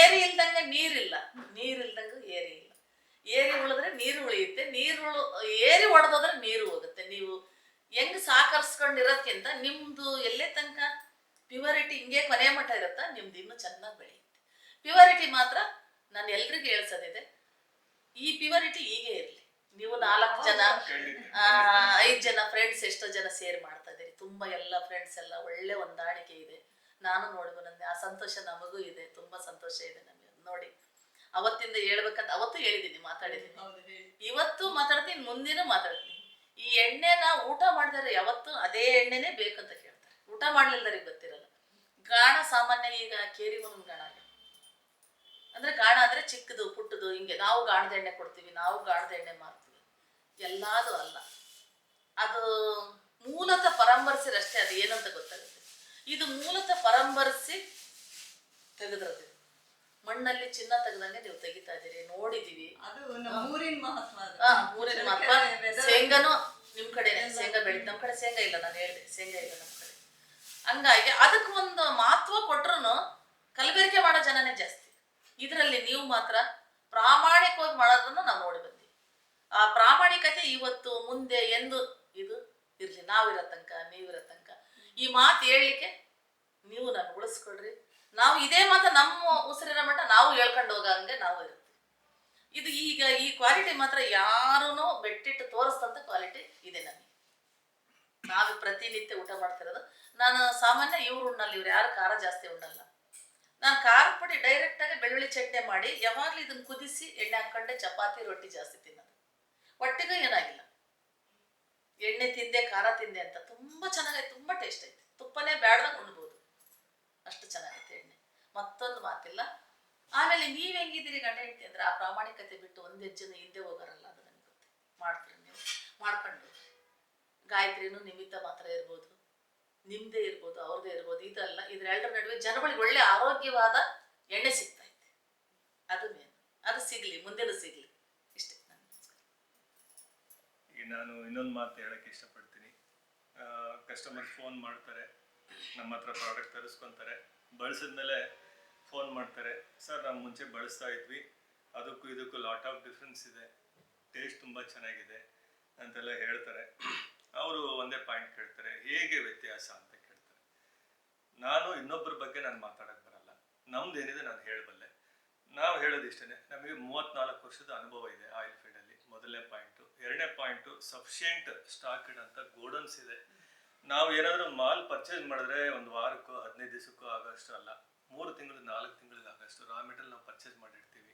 ಏರಿ ಇಲ್ದಂಗ ನೀರಿಲ್ಲ. ನೀರಿಲ್ದಂಗ ಏರಿ ಇಲ್ಲ. ಏರಿ ಉಳಿದ್ರೆ ನೀರು ಉಳಿಯುತ್ತೆ ನೀರು ಏರಿ ಒಡೆದೋದ್ರೆ ನೀರು ಹೋಗುತ್ತೆ. ನೀವು ಹೆಂಗ್ ಸಾಕರ್ಸ್ಕೊಂಡಿರೋದ್ಕಿಂತ ನಿಮ್ದು ಎಲ್ಲೇ ತನಕ ಪ್ಯೂರಿಟಿ ಹಿಂಗೆ ಕೊನೆ ಮಟ್ಟ ಇರುತ್ತಾ ನಿಮ್ದು ಇನ್ನೂ ಚೆನ್ನಾಗಿ ಬೆಳೆಯುತ್ತೆ. ಪ್ಯೂರಿಟಿ ಮಾತ್ರ ನಾನು ಎಲ್ರಿಗೂ ಹೇಳ್ಸೋದಿದೆ. ಈ ಪ್ಯೂರಿಟಿ ಹೀಗೆ ಇರಲಿ. ನೀವು ನಾಲ್ಕು ಜನ ಐದು ಜನ ಫ್ರೆಂಡ್ಸ್ ಎಷ್ಟೋ ಜನ ಸೇರ್ ಮಾಡ್ತಾ ಇದ್ದೀರಿ. ತುಂಬಾ ಎಲ್ಲ ಫ್ರೆಂಡ್ಸ್ ಎಲ್ಲ ಒಳ್ಳೆ ಹೊಂದಾಣಿಕೆ ಇದೆ. ನಾನು ನೋಡಿದ್ವು ನನಗೆ ಆ ಸಂತೋಷ ನಮಗೂ ಇದೆ ತುಂಬಾ ಸಂತೋಷ ಇದೆ ನಮಗೆ. ನೋಡಿ ಅವತ್ತಿಂದ ಹೇಳ್ಬೇಕಂತ ಅವತ್ತು ಹೇಳಿದ್ದೀನಿ ಮಾತಾಡಿದ್ದೀನಿ. ಇವತ್ತು ಮಾತಾಡ್ತೀನಿ ಮುಂದಿನ ಮಾತಾಡ್ತೀನಿ. ಈ ಎಣ್ಣೆನ ಊಟ ಮಾಡಿದರೆ ಯಾವತ್ತು ಅದೇ ಎಣ್ಣೆನೇ ಬೇಕಂತ ಕೇಳ್ತಾರೆ. ಊಟ ಮಾಡ್ಲಿಲ್ದರಿಗೆ ಗೊತ್ತಿರಲ್ಲ. ಗಾಣ ಸಾಮಾನ್ಯ ಈಗ ಕೇರಿಗೊಂದು ಗಾಣ ಇದೆ. ಅಂದ್ರೆ ಗಾಣ ಅಂದ್ರೆ ಚಿಕ್ಕದು ಪುಟ್ಟದು ಹಿಂಗೆ. ನಾವು ಗಾಣದ ಎಣ್ಣೆ ಕೊಡ್ತೀವಿ ನಾವು ಗಾಣದ ಎಣ್ಣೆ ಮಾರ್ತೀವಿ. ಎಲ್ಲಾದು ಅಲ್ಲ. ಅದು ಮೂಲತಃ ಪರಂಬರ್ಸಿರಷ್ಟೇ ಅದು ಏನಂತ ಗೊತ್ತಾಗುತ್ತೆ. ಇದು ಮೂಲತಃ ಪರಂಬರಿಸಿ ತೆಗೆದ್ರದ್ದು ಮಣ್ಣಲ್ಲಿ ಚಿನ್ನ ತೆಗೆದಂಗೆ ನೀವು ತೆಗಿತಾ ಇದ್ದೀರಿ ನೋಡಿದೀವಿ ಊರಿನ ಮಹತ್ವ ಶೇಂಗಾನು ನಿಮ್ ಕಡೆ ಶೇಂಗಾ ಬೆಳಿ ನಮ್ ಕಡೆ ಶೇಂಗಾ ಇಲ್ಲ ನಾನು ಹೇಳಿದೆ ಶೇಂಗಾ ಇಲ್ಲ ನಮ್ ಕಡೆ. ಹಂಗಾಗಿ ಅದಕ್ಕೆ ಒಂದು ಮಹತ್ವ ಕೊಟ್ರು ಕಲಬೆರಕೆ ಮಾಡೋ ಜನನೇ ಜಾಸ್ತಿ. ಇದರಲ್ಲಿ ನೀವು ಮಾತ್ರ ಪ್ರಾಮಾಣಿಕವಾಗಿ ಮಾಡೋದನ್ನು ನಾವು ನೋಡಿ ಬಂದ್ವಿ ಆ ಪ್ರಾಮಾಣಿಕತೆ ಇವತ್ತು ಮುಂದೆ ಎಂದು ಇದು ಇರಲಿ, ನಾವಿರೋ ತನಕ, ನೀವಿರೋ ತನಕ. ಈ ಮಾತು ಹೇಳಲಿಕ್ಕೆ ನೀವು ನಾನು ಉಳಿಸ್ಕೊಳ್ರಿ. ನಾವು ಇದೇ ಮಾತು ನಮ್ಮ ಉಸಿರಿನ ಮಟ್ಟ ನಾವು ಹೇಳ್ಕೊಂಡು ಹೋಗಂಗೆ ನಾವು ಇರ್ತೀವಿ ಇದು ಈಗ ಈ ಕ್ವಾಲಿಟಿ ಮಾತ್ರ ಯಾರೂ ಬೆಟ್ಟಿಟ್ಟು ತೋರಿಸ್ತಂತ ಕ್ವಾಲಿಟಿ ಇದೆ ನನಗೆ ನಾವು ಪ್ರತಿನಿತ್ಯ ಊಟ ಮಾಡ್ತಿರೋದು. ನಾನು ಸಾಮಾನ್ಯ ಇವ್ರು ಉಣ್ಣಲ್ಲ, ಇವ್ರು ಯಾರು ಖಾರ ಜಾಸ್ತಿ ಉಣ್ಣಲ್ಲ. ನಾನು ಖಾರ ಪುಡಿ ಡೈರೆಕ್ಟಾಗಿ ಬೆಳ್ಳುಳ್ಳಿ ಚಟ್ನಿ ಮಾಡಿ, ಯಾವಾಗಲೂ ಇದನ್ನು ಕುದಿಸಿ ಎಣ್ಣೆ ಹಾಕೊಂಡೆ ಚಪಾತಿ, ರೊಟ್ಟಿ ಜಾಸ್ತಿ ತಿನ್ನೋದು ಹೊಟ್ಟೆಗೂ ಏನಾಗಿಲ್ಲ. ಎಣ್ಣೆ ತಿಂದೆ, ಖಾರ ತಿಂದೆ ಅಂತ ತುಂಬ ಚೆನ್ನಾಗೈತೆ, ತುಂಬ ಟೇಸ್ಟ್ ಐತೆ. ತುಪ್ಪನೇ ಬೇಡ್ದಂಗೆ ಉಣ್ಬೋದು. ಅಷ್ಟು ಚೆನ್ನಾಗೈತೆ ಎಣ್ಣೆ. ಮತ್ತೊಂದು ಮಾತಿಲ್ಲ. ಆಮೇಲೆ ನೀವು ಹೆಂಗಿದ್ದೀರಿ ಗಂಡ ಹೆಂಡತಿ ಅಂದ್ರೆ ಆ ಪ್ರಾಮಾಣಿಕತೆ ಬಿಟ್ಟು ಒಂದು ಹೆಜ್ಜೆನ ಹಿಂದೆ ಹೋಗೋರಲ್ಲ ಅದು ನನಗೆ ಗೊತ್ತೆ. ಮಾಡ್ತೀರಿ ನೀವು? ಮಾಡ್ಕೊಂಡು ಗಾಯತ್ರಿನೂ ನಿಮಿತ್ತ ಮಾತ್ರ ಇರ್ಬೋದು. ನಿಮ್ಮದೇ ಇರ್ಬೋದು, ಅವ್ರದೇ ಇರ್ಬೋದು, ಇದಲ್ಲ. ಇದ್ರೆಲ್ಲರ ನಡುವೆ ಜನಗಳಿಗೆ ಒಳ್ಳೆ ಆರೋಗ್ಯವಾದ ಎಣ್ಣೆ ಸಿಗ್ತಾ ಐತೆ ಅದು ಮೇನ್ ಅದು ಸಿಗಲಿ, ಮುಂದೆನೂ ಸಿಗಲಿ ಇಷ್ಟೇ ನನ್ನ ನಮಸ್ಕಾರ. ಈಗ ನಾನು ಇನ್ನೊಂದು ಮಾತು ಹೇಳಕ್ಕೆ ಇಷ್ಟಪಡ್ತೀನಿ. ಕಸ್ಟಮರ್ ಫೋನ್ ಮಾಡ್ತಾರೆ, ನಮ್ಮ ಹತ್ರ ಪ್ರಾಡಕ್ಟ್ ತರಿಸ್ಕೊತಾರೆ. ಬಳಸಿದ್ಮೇಲೆ ಫೋನ್ ಮಾಡ್ತಾರೆ, ಸರ್ ನಾವು ಮುಂಚೆ ಬಳಸ್ತಾ ಇದ್ವಿ. ಅದಕ್ಕೂ ಇದಕ್ಕೂ ಲಾಟ್ ಆಫ್ ಡಿಫ್ರೆನ್ಸ್ ಇದೆ. ಟೇಸ್ಟ್ ತುಂಬ ಚೆನ್ನಾಗಿದೆ. ಅಂತೆಲ್ಲ ಹೇಳ್ತಾರೆ. ಅವರು ಒಂದೇ ಪಾಯಿಂಟ್ ಕೇಳ್ತಾರೆ, ಹೇಗೆ ವ್ಯತ್ಯಾಸ? ಅಂತ ಕೇಳ್ತಾರೆ. ನಾನು ಇನ್ನೊಬ್ಬರ ಬಗ್ಗೆ ನಾನು ಮಾತಾಡಕ್ಕೆ ಬರಲ್ಲ. ನಮ್ದು ಏನಿದೆ ನಾನು ಹೇಳಬಲ್ಲೆ. ನಾವು ಹೇಳೋದು ಇಷ್ಟೇ ನಮಗೆ ಮೂವತ್ನಾಲ್ಕು ವರ್ಷದ ಅನುಭವ ಇದೆ ಆಯಿಲ್ ಫೀಲ್ಡಲ್ಲಿ ಮೊದಲನೇ ಪಾಯಿಂಟು ಎರಡನೇ ಪಾಯಿಂಟು ಸಫಿಷಿಯೆಂಟ್ ಸ್ಟಾಕ್ ಇಡೋಂಥ ಗೋಡನ್ಸ್ ಇದೆ. ನಾವು ಏನಾದರೂ ಮಾಲ್ ಪರ್ಚೇಸ್ ಮಾಡಿದ್ರೆ ಒಂದು ವಾರಕ್ಕೂ, ಹದಿನೈದು ದಿವಸಕ್ಕೂ ಆಗೋಷ್ಟು ಅಲ್ಲ. ಮೂರು ತಿಂಗಳು ನಾಲ್ಕು ತಿಂಗಳಿಗೆ ಆಗೋಷ್ಟು ರಾ ಮೆಟೀರಿಯಲ್ ನಾವು ಪರ್ಚೇಸ್ ಮಾಡಿರ್ತೀವಿ.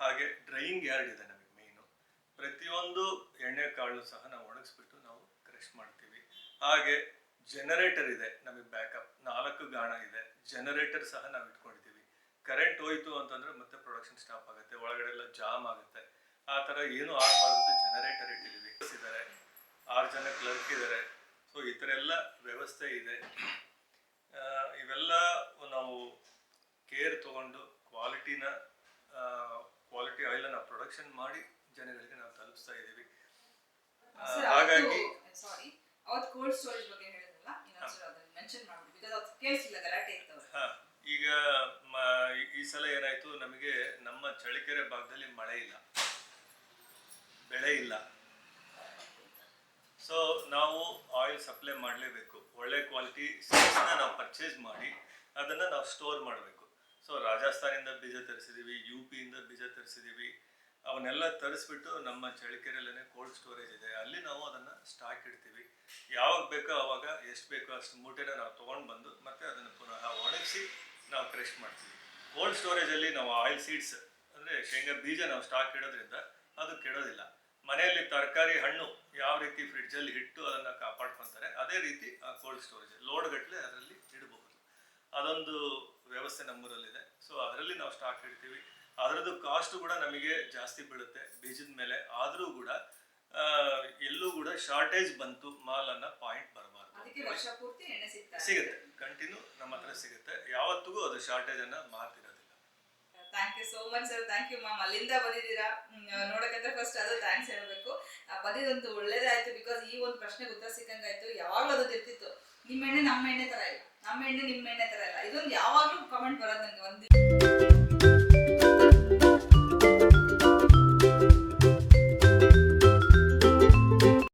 ಹಾಗೆ ಡ್ರೈಯಿಂಗ್ ಯಾರ್ಡ್ ಇದೆ ನಮಗೆ ಮೇಯ್ನು ಪ್ರತಿಯೊಂದು ಎಣ್ಣೆ ಕಾಳು ಸಹ ನಾವು ಒಣಗಿಸ್ಬಿಟ್ಟು ನಾವು ಕ್ರಶ್ ಮಾಡ್ತೀವಿ. ಹಾಗೆ ಜನರೇಟರ್ ಇದೆ ನಮಗೆ ಬ್ಯಾಕಪ್ ನಾಲ್ಕು ಗಾಣ ಇದೆ. ಜನರೇಟರ್ ಸಹ ನಾವು ಇಟ್ಕೊಂಡಿದ್ದೀವಿ. ಕರೆಂಟ್ ಹೋಯಿತು ಅಂತಂದ್ರೆ ಮತ್ತೆ ಪ್ರೊಡಕ್ಷನ್ ಸ್ಟಾಪ್ ಆಗುತ್ತೆ. ಒಳಗಡೆ ಎಲ್ಲ ಜಾಮ್ ಆಗುತ್ತೆ. ಆ ಥರ ಏನು ಆಗಬಾರ್ದು ಅಂತ ಜನರೇಟರ್ ಇಟ್ಟಿದ್ದೀವಿ. ಇದ್ದಾರೆ ಆರು ಜನ ಕ್ಲರ್ಕ್ ಇದ್ದಾರೆ ಸೊ ಈ ಥರ ಎಲ್ಲ ವ್ಯವಸ್ಥೆ ಇದೆ. ಇವೆಲ್ಲ ನಾವು ಕೇರ್ ತಗೊಂಡು ಕ್ವಾಲಿಟಿನ ಕ್ವಾಲಿಟಿ ಆಯಿಲನ್ನು ಪ್ರೊಡಕ್ಷನ್ ಮಾಡಿ ಜನಗಳಿಗೆ ನಾವು ತಲುಪಿಸ್ತಾ ಇದ್ದೀವಿ. ಹಾಗಾಗಿ ಸಾರಿ ಅವತ್ತು ಕೋಲ್ಡ್ ಸ್ಟೋರೇಜ್ ಬಗ್ಗೆ ಹೇಳಿದ್ರಲ್ಲ ಇನ್ನೊಂದ್ಸಲ ಅದನ್ನ ಮೆನ್ಷನ್ ಮಾಡ್ಬಿಡಿ ಬಿಕಾಸ್ ಅದು ಕೇಳಿಸಿಲ್ಲ ಗಲಾಟೆ ಇತ್ತು ಹಾ, ಈಗ ಈ ಸಲ ಏನಾಯ್ತು ನಮಗೆ ನಮ್ಮ ಚಳಿಕೆರೆ ಭಾಗದಲ್ಲಿ ಮಳೆ ಇಲ್ಲ. ಬೆಳೆ ಇಲ್ಲ. ಸೊ ನಾವು ಆಯಿಲ್ ಸಪ್ಲೈ ಮಾಡಲೇಬೇಕು. ಒಳ್ಳೆ ಕ್ವಾಲಿಟಿ ಸೀಡ್ಸ್ನ ನಾವು ಪರ್ಚೇಸ್ ಮಾಡಿ ಅದನ್ನು ನಾವು ಸ್ಟೋರ್ ಮಾಡಬೇಕು. ಸೊ ರಾಜಸ್ಥಾನಿಂದ ಬೀಜ ತರಿಸಿದ್ದೀವಿ ಯು ಪಿಯಿಂದ ಬೀಜ ತರಿಸಿದ್ದೀವಿ ಅವನ್ನೆಲ್ಲ ತರಿಸ್ಬಿಟ್ಟು ನಮ್ಮ ಚಳಿಕೆರೆಯಲ್ಲೇ ಕೋಲ್ಡ್ ಸ್ಟೋರೇಜ್ ಇದೆ. ಅಲ್ಲಿ ನಾವು ಅದನ್ನು ಸ್ಟಾಕ್ ಇಡ್ತೀವಿ. ಯಾವಾಗ ಬೇಕೋ ಅವಾಗ ಎಷ್ಟು ಬೇಕೋ ಅಷ್ಟು ಮೂಟೆನ ನಾವು ತೊಗೊಂಡು ಬಂದು ಮತ್ತೆ ಅದನ್ನು ಪುನಃ ಒಣಗಿಸಿ ನಾವು ಕ್ರೆಶ್ ಮಾಡ್ತೀವಿ. ಕೋಲ್ಡ್ ಸ್ಟೋರೇಜಲ್ಲಿ ನಾವು ಆಯಿಲ್ ಸೀಡ್ಸ್ ಅಂದರೆ ಶೇಂಗಾ ಬೀಜ ನಾವು ಸ್ಟಾಕ್ ಇಡೋದ್ರಿಂದ ಅದು ಕೆಡೋದಿಲ್ಲ. ಮನೆಯಲ್ಲಿ ತರಕಾರಿ ಹಣ್ಣು ಯಾವ ರೀತಿ ಫ್ರಿಡ್ಜಲ್ಲಿ ಇಟ್ಟು ಅದನ್ನು ಕಾಪಾಡ್ಕೊತಾರೆ ಅದೇ ರೀತಿ ಆ ಕೋಲ್ಡ್ ಸ್ಟೋರೇಜ್ ಲೋಡ್ ಗಟ್ಟಲೆ ಅದರಲ್ಲಿ ಇಡಬಹುದು. ಅದೊಂದು ವ್ಯವಸ್ಥೆ ನಮ್ಮೂರಲ್ಲಿದೆ. ಸೊ ಅದರಲ್ಲಿ ನಾವು ಸ್ಟಾಕ್ ಇಡ್ತೀವಿ. ಅದರದ್ದು ಕಾಸ್ಟ್ ಕೂಡ ನಮಗೆ ಜಾಸ್ತಿ ಬೀಳುತ್ತೆ. ಬೀಜದ ಮೇಲೆ ಆದರೂ ಕೂಡ ಎಲ್ಲೂ ಕೂಡ ಶಾರ್ಟೇಜ್ ಬಂತು ಮಾಲ್ ಅನ್ನೋ ಪಾಯಿಂಟ್ ಬರಬಾರ್ದು. ಸಿಗುತ್ತೆ. ಕಂಟಿನ್ಯೂ ನಮ್ಮ ಹತ್ರ ಸಿಗುತ್ತೆ. ಯಾವತ್ತಿಗೂ ಅದು ಶಾರ್ಟೇಜ್ ಅನ್ನ ಮಾತಿರೋದಿಲ್ಲ thank you so much sir thank you ma'am ಅಲ್ಲಿಂದ ಬಂದಿದ್ದೀರಾ? ಹ್ಮ್, ನೋಡಕ್ಕಂದ್ರೆ ಫಸ್ಟ್ ಅದು ಥ್ಯಾಂಕ್ಸ್ ಹೇಳಬೇಕು. ಬಂದಿದಂತೂ ಒಳ್ಳೇದಾಯ್ತು ಬಿಕಾಸ್ ಈ ಒಂದು ಪ್ರಶ್ನೆಗೆ ಉತ್ತರ ಸಿಕ್ಕಂಗಾಯ್ತು ಯಾವಾಗಲೂ ಅದು ಇರ್ತಿತ್ತು ನಿಮ್ಮ ಎಣ್ಣೆ ನಮ್ಮ ಎಣ್ಣೆ ತರ ಇಲ್ಲ. ನಮ್ಮ ಎಣ್ಣೆ ನಿಮ್ಮ ಎಣ್ಣೆ ತರ ಇಲ್ಲ. ಇದೊಂದು ಯಾವಾಗಲೂ ಕಮೆಂಟ್ ಬರೋದು ನನಗೆ ಒಂದು